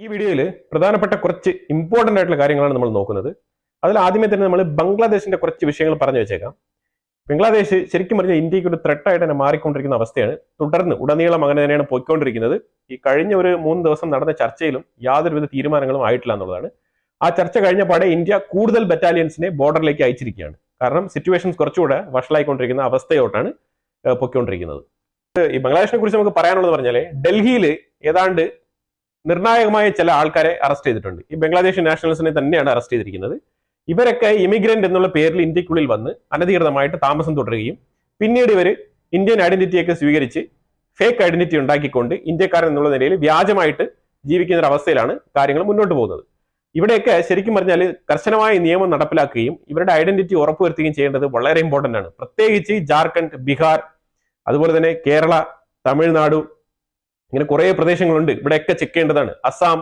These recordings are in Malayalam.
ഈ വീഡിയോയിൽ പ്രധാനപ്പെട്ട കുറച്ച് ഇമ്പോർട്ടന്റ് ആയിട്ടുള്ള കാര്യങ്ങളാണ് നമ്മൾ നോക്കുന്നത്. അതിൽ ആദ്യമേ തന്നെ നമ്മൾ ബംഗ്ലാദേശിന്റെ കുറച്ച് വിഷയങ്ങൾ പറഞ്ഞു വെച്ചേക്കാം. ബംഗ്ലാദേശ് ശരിക്കും പറഞ്ഞാൽ ഇന്ത്യയ്ക്ക് ഒരു ത്രെട്ടായിട്ട് തന്നെ മാറിക്കൊണ്ടിരിക്കുന്ന അവസ്ഥയാണ്. തുടർന്ന് ഉടനീളം അങ്ങനെ തന്നെയാണ് പോയിക്കൊണ്ടിരിക്കുന്നത്. ഈ കഴിഞ്ഞ ഒരു മൂന്ന് ദിവസം നടന്ന ചർച്ചയിലും യാതൊരുവിധ തീരുമാനങ്ങളും ആയിട്ടില്ല എന്നുള്ളതാണ്. ആ ചർച്ച കഴിഞ്ഞ പാടെ ഇന്ത്യ കൂടുതൽ ബറ്റാലിയൻസിനെ ബോർഡറിലേക്ക് അയച്ചിരിക്കുകയാണ്. കാരണം സിറ്റുവേഷൻസ് കുറച്ചുകൂടെ വഷളായിക്കൊണ്ടിരിക്കുന്ന അവസ്ഥയോട്ടാണ് പൊയ്ക്കൊണ്ടിരിക്കുന്നത്. ഈ ബംഗ്ലാദേശിനെ കുറിച്ച് നമുക്ക് പറയാനുള്ളത് പറഞ്ഞാൽ ഡൽഹിയിൽ ഏതാണ്ട് നിർണായകമായ ചില ആൾക്കാരെ അറസ്റ്റ് ചെയ്തിട്ടുണ്ട്. ഈ ബംഗ്ലാദേശ് നാഷണൽസിനെ തന്നെയാണ് അറസ്റ്റ് ചെയ്തിരിക്കുന്നത്. ഇവരൊക്കെ ഇമിഗ്രന്റ് എന്നുള്ള പേരിൽ ഇന്ത്യക്കുള്ളിൽ വന്ന് അനധികൃതമായിട്ട് താമസം തുടരുകയും പിന്നീട് ഇവർ ഇന്ത്യൻ ഐഡന്റിറ്റിയൊക്കെ സ്വീകരിച്ച് ഫേക്ക് ഐഡന്റിറ്റി ഉണ്ടാക്കിക്കൊണ്ട് ഇന്ത്യക്കാരൻ എന്നുള്ള നിലയിൽ വ്യാജമായിട്ട് ജീവിക്കുന്ന ഒരു അവസ്ഥയിലാണ് കാര്യങ്ങൾ മുന്നോട്ട് പോകുന്നത്. ഇവിടെയൊക്കെ ശരിക്കും പറഞ്ഞാൽ കർശനമായ നിയമം നടപ്പിലാക്കുകയും ഇവരുടെ ഐഡന്റിറ്റി ഉറപ്പുവരുത്തുകയും ചെയ്യേണ്ടത് വളരെ ഇമ്പോർട്ടന്റ് ആണ്. പ്രത്യേകിച്ച് ജാർഖണ്ഡ് ബീഹാർ അതുപോലെ തന്നെ കേരള തമിഴ്നാടു ഇങ്ങനെ കുറേ പ്രദേശങ്ങളുണ്ട്. ഇവിടെയൊക്കെ ചെക്ക് ചെയ്യേണ്ടതാണ്. അസ്സാം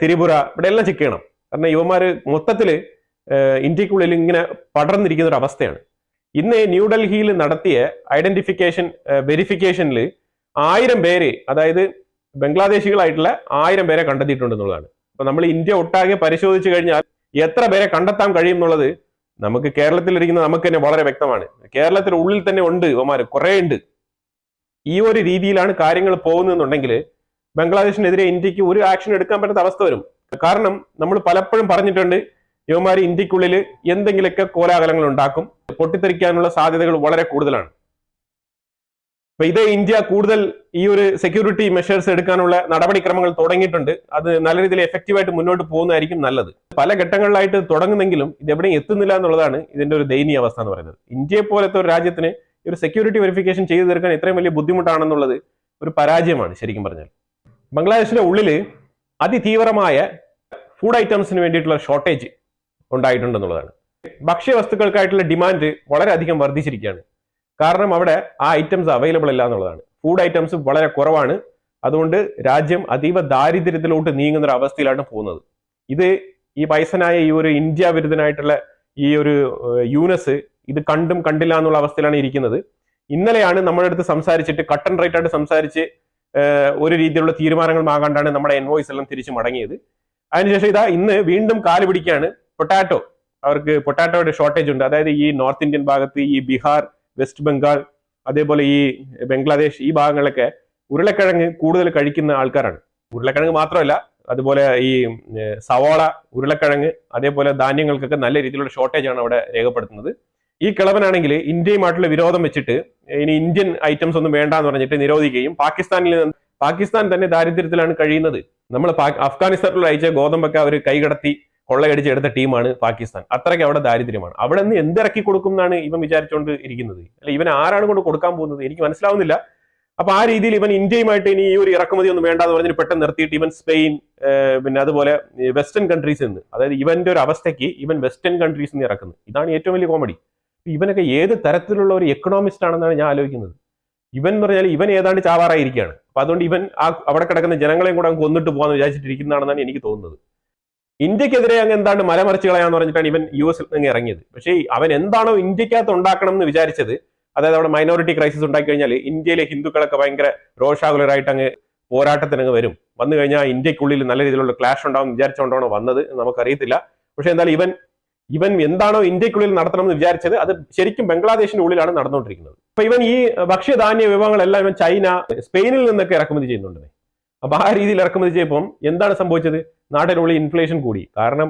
തിരിപുര ഇവിടെ എല്ലാം ചെക്ക് ചെയ്യണം. കാരണം യുവമാര് മൊത്തത്തിൽ ഇന്ത്യക്കുള്ളിൽ ഇങ്ങനെ പടർന്നിരിക്കുന്ന ഒരു അവസ്ഥയാണ്. ഇന്ന് ന്യൂഡൽഹിയിൽ നടത്തിയ ഐഡന്റിഫിക്കേഷൻ വെരിഫിക്കേഷനിൽ ആയിരം പേര് അതായത് ബംഗ്ലാദേശികളായിട്ടുള്ള ആയിരം പേരെ കണ്ടെത്തിയിട്ടുണ്ട് എന്നുള്ളതാണ് അപ്പൊ നമ്മൾ ഇന്ത്യ ഒട്ടാകെ പരിശോധിച്ചു കഴിഞ്ഞാൽ എത്ര പേരെ കണ്ടെത്താൻ കഴിയും എന്നുള്ളത് നമുക്ക് കേരളത്തിലിരിക്കുന്ന നമുക്ക് തന്നെ വളരെ വ്യക്തമാണ്. കേരളത്തിന് ഉള്ളിൽ തന്നെ ഉണ്ട് ഇവമാര് കുറേ ഉണ്ട്. ഈ ഒരു രീതിയിലാണ് കാര്യങ്ങൾ പോകുന്നതെന്നുണ്ടെങ്കിൽ ബംഗ്ലാദേശിനെതിരെ ഇന്ത്യയ്ക്ക് ഒരു ആക്ഷൻ എടുക്കാൻ പറ്റാത്ത അവസ്ഥ വരും. കാരണം നമ്മൾ പലപ്പോഴും പറഞ്ഞിട്ടുണ്ട് യുവമാർ ഇന്ത്യക്കുള്ളിൽ എന്തെങ്കിലുമൊക്കെ കോലാഹലങ്ങൾ ഉണ്ടാക്കും പൊട്ടിത്തെറിക്കാനുള്ള സാധ്യതകൾ വളരെ കൂടുതലാണ്. അപ്പൊ ഇതേ ഇന്ത്യ കൂടുതൽ ഈ ഒരു സെക്യൂരിറ്റി മെഷേഴ്സ് എടുക്കാനുള്ള നടപടിക്രമങ്ങൾ തുടങ്ങിയിട്ടുണ്ട്. അത് നല്ല രീതിയിൽ എഫക്റ്റീവായിട്ട് മുന്നോട്ട് പോകുന്നതായിരിക്കും നല്ലത്. പല ഘട്ടങ്ങളിലായിട്ട് തുടങ്ങുന്നെങ്കിലും ഇത് എവിടെയും എത്തുന്നില്ല എന്നുള്ളതാണ് ഇതിന്റെ ഒരു ദയനീയ അവസ്ഥ എന്ന് പറയുന്നത്. ഇന്ത്യയെ പോലത്തെ ഒരു രാജ്യത്തിന് ഒരു സെക്യൂരിറ്റി വെരിഫിക്കേഷൻ ചെയ്തു തീർക്കാൻ ഇത്രയും വലിയ ബുദ്ധിമുട്ടാണെന്നുള്ളത് ഒരു പരാജയമാണ് ശരിക്കും പറഞ്ഞാൽ. ബംഗ്ലാദേശിന്റെ ഉള്ളിൽ അതിതീവ്രമായ ഫുഡ് ഐറ്റംസിന് വേണ്ടിയിട്ടുള്ള ഷോർട്ടേജ് ഉണ്ടായിട്ടുണ്ടെന്നുള്ളതാണ്. ഭക്ഷ്യവസ്തുക്കൾക്കായിട്ടുള്ള ഡിമാൻഡ് വളരെയധികം വർദ്ധിച്ചിരിക്കുകയാണ്. കാരണം അവിടെ ആ ഐറ്റംസ് അവൈലബിൾ അല്ല എന്നുള്ളതാണ്. ഫുഡ് ഐറ്റംസ് വളരെ കുറവാണ്. അതുകൊണ്ട് രാജ്യം അതീവ ദാരിദ്ര്യത്തിലോട്ട് നീങ്ങുന്ന ഒരു അവസ്ഥയിലാണ് പോകുന്നത്. ഇത് ഈ പൈസനായ ഈ ഒരു ഇന്ത്യ വിരുദ്ധനായിട്ടുള്ള ഈ ഒരു യൂനസ് ഇത് കണ്ടും കണ്ടില്ല എന്നുള്ള അവസ്ഥയിലാണ് ഇരിക്കുന്നത്. ഇന്നലെയാണ് നമ്മുടെ അടുത്ത് സംസാരിച്ചിട്ട് കട്ടൺ റൈറ്റ് ആയിട്ട് സംസാരിച്ച് ഒരു രീതിയിലുള്ള തീരുമാനങ്ങൾ ആകാണ്ടാണ് നമ്മുടെ എൻവോയ്സ് എല്ലാം തിരിച്ചു മടങ്ങിയത്. അതിനുശേഷം ഇതാ ഇന്ന് വീണ്ടും കാൽ പിടിക്കുകയാണ് പൊട്ടാറ്റോ. അവർക്ക് പൊട്ടാറ്റോയുടെ ഷോർട്ടേജ് ഉണ്ട്. അതായത് ഈ നോർത്ത് ഇന്ത്യൻ ഭാഗത്ത് ഈ ബീഹാർ വെസ്റ്റ് ബംഗാൾ അതേപോലെ ഈ ബംഗ്ലാദേശ് ഈ ഭാഗങ്ങളിലൊക്കെ ഉരുളക്കിഴങ്ങ് കൂടുതൽ കഴിക്കുന്ന ആൾക്കാരാണ്. ഉരുളക്കിഴങ്ങ് മാത്രമല്ല അതുപോലെ ഈ സവോള ഉരുളക്കിഴങ്ങ് അതേപോലെ ധാന്യങ്ങൾക്കൊക്കെ നല്ല രീതിയിലുള്ള ഷോർട്ടേജ് ആണ് അവിടെ രേഖപ്പെടുത്തുന്നത്. ഈ കിളവനാണെങ്കിൽ ഇന്ത്യയുമായിട്ടുള്ള വിരോധം വെച്ചിട്ട് ഇനി ഇന്ത്യൻ ഐറ്റംസ് ഒന്നും വേണ്ട എന്ന് പറഞ്ഞിട്ട് നിരോധിക്കുകയും പാകിസ്ഥാനിൽ പാകിസ്ഥാൻ തന്നെ ദാരിദ്ര്യത്തിലാണ് കഴിയുന്നത്. നമ്മൾ അഫ്ഗാനിസ്ഥാനിൽ അയച്ച ഗോതമ്പൊക്കെ അവർ കൈകടത്തി കൊള്ളയടിച്ച് എടുത്ത ടീമാണ് പാകിസ്ഥാൻ. അത്രയ്ക്ക് അവിടെ ദാരിദ്ര്യമാണ്. അവിടെ നിന്ന് എന്തിറക്കി കൊടുക്കും എന്നാണ് ഇവൻ വിചാരിച്ചുകൊണ്ട് ഇരിക്കുന്നത്. അല്ല ഇവൻ ആരാണ് കൊണ്ട് കൊടുക്കാൻ പോകുന്നത്? എനിക്ക് മനസ്സിലാവുന്നില്ല. അപ്പൊ ആ രീതിയിൽ ഇവൻ ഇന്ത്യയുമായിട്ട് ഇനി ഈ ഒരു ഇറക്കുമതി ഒന്നും വേണ്ട എന്ന് പറഞ്ഞിട്ട് പെട്ടെന്ന് നിർത്തിയിട്ട് ഇവൻ സ്പെയിൻ പിന്നെ അതുപോലെ വെസ്റ്റേൺ കൺട്രീസിൽ നിന്ന് അതായത് ഇവന്റെ ഒരു അവസ്ഥയ്ക്ക് ഇവൻ വെസ്റ്റേൺ കൺട്രീസിൽ നിന്ന് ഇറക്കുന്നത് ഇതാണ് ഏറ്റവും വലിയ കോമഡി ഇവനൊക്കെ ഏത് തരത്തിലുള്ള ഒരു എക്കണോമിസ്റ്റ് ആണെന്നാണ് ഞാൻ ആലോചിക്കുന്നത്. ഇവൻ എന്ന് പറഞ്ഞാൽ ഇവൻ ഏതാണ്ട് ചാവാറായിരിക്കുകയാണ്. അപ്പൊ അതുകൊണ്ട് ഇവൻ ആ അവിടെ കിടക്കുന്ന ജനങ്ങളെയും കൂടെ കൊന്നിട്ട് പോകാന്ന് വിചാരിച്ചിട്ടിരിക്കുന്നതാണെന്നാണ് എനിക്ക് തോന്നുന്നത്. ഇന്ത്യക്കെതിരെ അങ്ങ് എന്താണ് മലമറിച്ച് കളയാന്ന് പറഞ്ഞിട്ടാണ് ഇവൻ യു എസിൽ നിന്ന് ഇറങ്ങിയത്. പക്ഷേ അവൻ എന്താണോ ഇന്ത്യക്കകത്ത് ഉണ്ടാക്കണം എന്ന് വിചാരിച്ചത് അതായത് അവിടെ മൈനോറിറ്റി ക്രൈസിസ് ഉണ്ടാക്കി കഴിഞ്ഞാൽ ഇന്ത്യയിലെ ഹിന്ദുക്കളൊക്കെ ഭയങ്കര രോഷാകുലരായിട്ട് അങ്ങ് പോരാട്ടത്തിനങ്ങ് വരും. വന്നു കഴിഞ്ഞാൽ ഇന്ത്യക്കുള്ളിൽ നല്ല രീതിയിലുള്ള ക്ലാഷ് ഉണ്ടാവും വിചാരിച്ചുകൊണ്ടാണോ വന്നത് നമുക്കറിയത്തില്ല. പക്ഷെ എന്തായാലും ഇവൻ ഇവൻ എന്താണോ ഇന്ത്യക്കുള്ളിൽ നടത്തണം എന്ന് വിചാരിച്ചത് അത് ശരിക്കും ബംഗ്ലാദേശിന്റെ ഉള്ളിലാണ് നടന്നുകൊണ്ടിരിക്കുന്നത്. അപ്പൊ ഇവൻ ഈ ഭക്ഷ്യധാന്യ വിഭവങ്ങളെല്ലാം ഇവൻ ചൈന സ്പെയിനിൽ നിന്നൊക്കെ ഇറക്കുമതി ചെയ്യുന്നുണ്ട് അപ്പൊ ആ രീതിയിൽ ഇറക്കുമതി ചെയ്യപ്പം എന്താണ് സംഭവിച്ചത്? നാട്ടിനുള്ളിൽ ഇൻഫ്ലേഷൻ കൂടി. കാരണം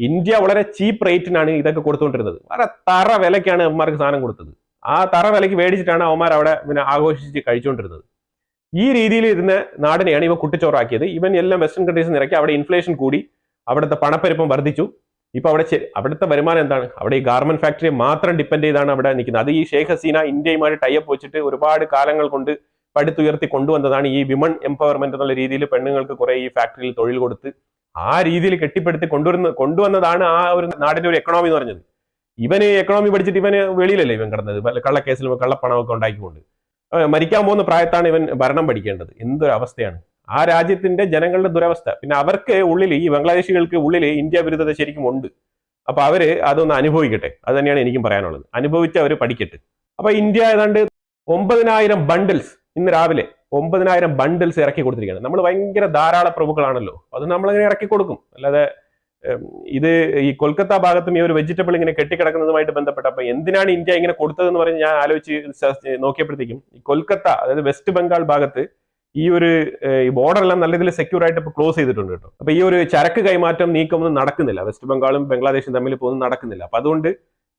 ഇന്ത്യ വളരെ ചീപ്പ് റേറ്റിനാണ് ഇതൊക്കെ കൊടുത്തുകൊണ്ടിരുന്നത്. വളരെ തറ വിലയ്ക്കാണ് അവന്മാർക്ക് സാധനം കൊടുത്തത്. ആ തറ വിലയ്ക്ക് മേടിച്ചിട്ടാണ് അവന്മാർ അവിടെ പിന്നെ ആഘോഷിച്ച് കഴിച്ചുകൊണ്ടിരുന്നത്. ഈ രീതിയിൽ ഇരുന്ന നാടിനെയാണ് ഇവ കുട്ടിച്ചോറാക്കിയത്. ഇവൻ എല്ലാം വെസ്റ്റേൺ കൺട്രീസ് നിറക്കി അവിടെ ഇൻഫ്ലേഷൻ കൂടി അവിടുത്തെ പണപ്പെരുപ്പം വർദ്ധിച്ചു. ഇപ്പൊ അവിടെ അവിടുത്തെ വരുമാനം എന്താണ്? അവിടെ ഈ ഗാർമെന്റ് ഫാക്ടറി മാത്രം ഡിപ്പെൻഡ് ചെയ്താണ് അവിടെ നിൽക്കുന്നത്. അത് ഈ ഷെയ്ഖ് ഹസീന ഇന്ത്യയുമായി ടൈപ്പ് വെച്ചിട്ട് ഒരുപാട് കാലങ്ങൾ കൊണ്ട് പടുത്തുയർത്തി കൊണ്ടുവന്നതാണ് ഈ വിമൺ എംപവർമെന്റ് എന്നുള്ള രീതിയിൽ പെണ്ണുങ്ങൾക്ക് കുറെ ഈ ഫാക്ടറിയിൽ തൊഴിൽ കൊടുത്ത് ആ രീതിയിൽ കെട്ടിപ്പടുത്തി കൊണ്ടുവരുന്ന കൊണ്ടുവന്നതാണ് ആ ഒരു നാടിന്റെ ഒരു എക്കണോമി എന്ന് പറഞ്ഞത്. ഇവന് എക്കണോമി പഠിച്ചിട്ട് ഇവന് വെളിയിലല്ലേ ഇവൻ കിടന്നത്? കള്ളക്കേസിലും കള്ളപ്പണമൊക്കെ ഉണ്ടാക്കിക്കൊണ്ട്. മരിക്കാൻ പോകുന്ന പ്രായത്താണ് ഇവൻ ഭരണം പഠിക്കേണ്ടത്. എന്തൊരു അവസ്ഥയാണ് ആ രാജ്യത്തിന്റെ ജനങ്ങളുടെ ദുരവസ്ഥ. പിന്നെ അവർക്ക് ഉള്ളിൽ ഈ ബംഗ്ലാദേശികൾക്ക് ഉള്ളിൽ ഇന്ത്യ വിരുദ്ധത ശരിക്കും ഉണ്ട്. അപ്പൊ അവർ അതൊന്ന് അനുഭവിക്കട്ടെ. അത് തന്നെയാണ് എനിക്കും പറയാനുള്ളത്. അനുഭവിച്ച് അവർ പഠിക്കട്ടെ. അപ്പൊ ഇന്ത്യ ഏതാണ്ട് ഒമ്പതിനായിരം ബണ്ടിൽസ് ഇന്ന് രാവിലെ ഒമ്പതിനായിരം ബണ്ടിൽസ് ഇറക്കി കൊടുത്തിരിക്കുകയാണ്. നമ്മൾ ഭയങ്കര ധാരാള പ്രഭുക്കളാണല്ലോ. അത് നമ്മളിങ്ങനെ ഇറക്കി കൊടുക്കും. അല്ലാതെ ഇത് ഈ കൊൽക്കത്ത ഭാഗത്തും ഈ ഒരു വെജിറ്റബിൾ ഇങ്ങനെ കെട്ടിക്കിടക്കുന്നതുമായിട്ട് ബന്ധപ്പെട്ട് അപ്പൊ എന്തിനാണ് ഇന്ത്യ ഇങ്ങനെ കൊടുത്തതെന്ന് പറഞ്ഞ് ഞാൻ ആലോചിച്ച് നോക്കിയപ്പോഴത്തേക്കും കൊൽക്കത്ത അതായത് വെസ്റ്റ് ബംഗാൾ ഭാഗത്ത് ഈ ഒരു ബോർഡർ എല്ലാം നല്ല രീതിയിൽ സെക്യൂർ ആയിട്ട് ഇപ്പൊ ക്ലോസ് ചെയ്തിട്ടുണ്ട് കേട്ടോ. അപ്പൊ ഈ ഒരു ചരക്ക് കൈമാറ്റം നീക്കമൊന്നും നടക്കുന്നില്ല. വെസ്റ്റ് ബംഗാളും ബംഗ്ലാദേശും തമ്മിൽ ഇപ്പോൾ ഒന്നും നടക്കുന്നില്ല. അപ്പൊ അതുകൊണ്ട്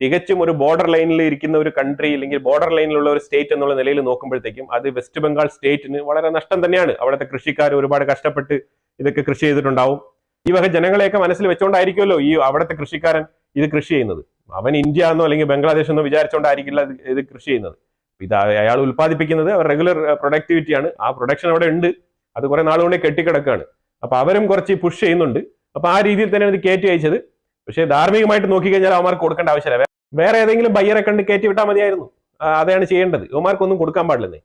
തികച്ചും ഒരു ബോർഡർ ലൈനിൽ ഇരിക്കുന്ന ഒരു കൺട്രി അല്ലെങ്കിൽ ബോർഡർ ലൈനിലുള്ള ഒരു സ്റ്റേറ്റ് എന്നുള്ള നിലയിൽ നോക്കുമ്പോഴത്തേക്കും അത് വെസ്റ്റ് ബംഗാൾ സ്റ്റേറ്റിന് വളരെ നഷ്ടം തന്നെയാണ്. അവിടുത്തെ കൃഷിക്കാർ ഒരുപാട് കഷ്ടപ്പെട്ട് ഇതൊക്കെ കൃഷി ചെയ്തിട്ടുണ്ടാവും. ഈ വക ജനങ്ങളെയൊക്കെ മനസ്സിൽ വെച്ചുകൊണ്ടായിരിക്കുമല്ലോ ഈ അവിടുത്തെ കൃഷിക്കാരൻ ഇത് കൃഷി ചെയ്യുന്നത്. അവൻ ഇന്ത്യ എന്നോ അല്ലെങ്കിൽ ബംഗ്ലാദേശ് എന്നോ വിചാരിച്ചുകൊണ്ടായിരിക്കില്ല ഇത് കൃഷി ചെയ്യുന്നത്. ഇത് അയാൾ ഉൽപ്പാദിപ്പിക്കുന്നത് അവർ റെഗുലർ പ്രൊഡക്ടിവിറ്റിയാണ് ആ പ്രൊഡക്ഷൻ അവിടെ ഉണ്ട്. അത് കുറെ നാളുകൊണ്ട് കെട്ടിക്കിടക്കുകയാണ് അപ്പൊ അവരും കുറച്ച് പുഷ് ചെയ്യുന്നുണ്ട്. അപ്പൊ ആ രീതിയിൽ തന്നെ ഇത് കയറ്റി അയച്ചത്. പക്ഷേ ധാർമ്മികമായിട്ട് നോക്കിക്കഴിഞ്ഞാൽ അവന്മാർക്ക് കൊടുക്കേണ്ട ആവശ്യമില്ല. വേറെ ഏതെങ്കിലും ബയ്യറെ കണ്ട് കയറ്റി വിട്ടാൽ മതിയായിരുന്നു. അതാണ് ചെയ്യേണ്ടത്. ഇവന്മാർക്കൊന്നും കൊടുക്കാൻ പാടില്ലെന്നേ.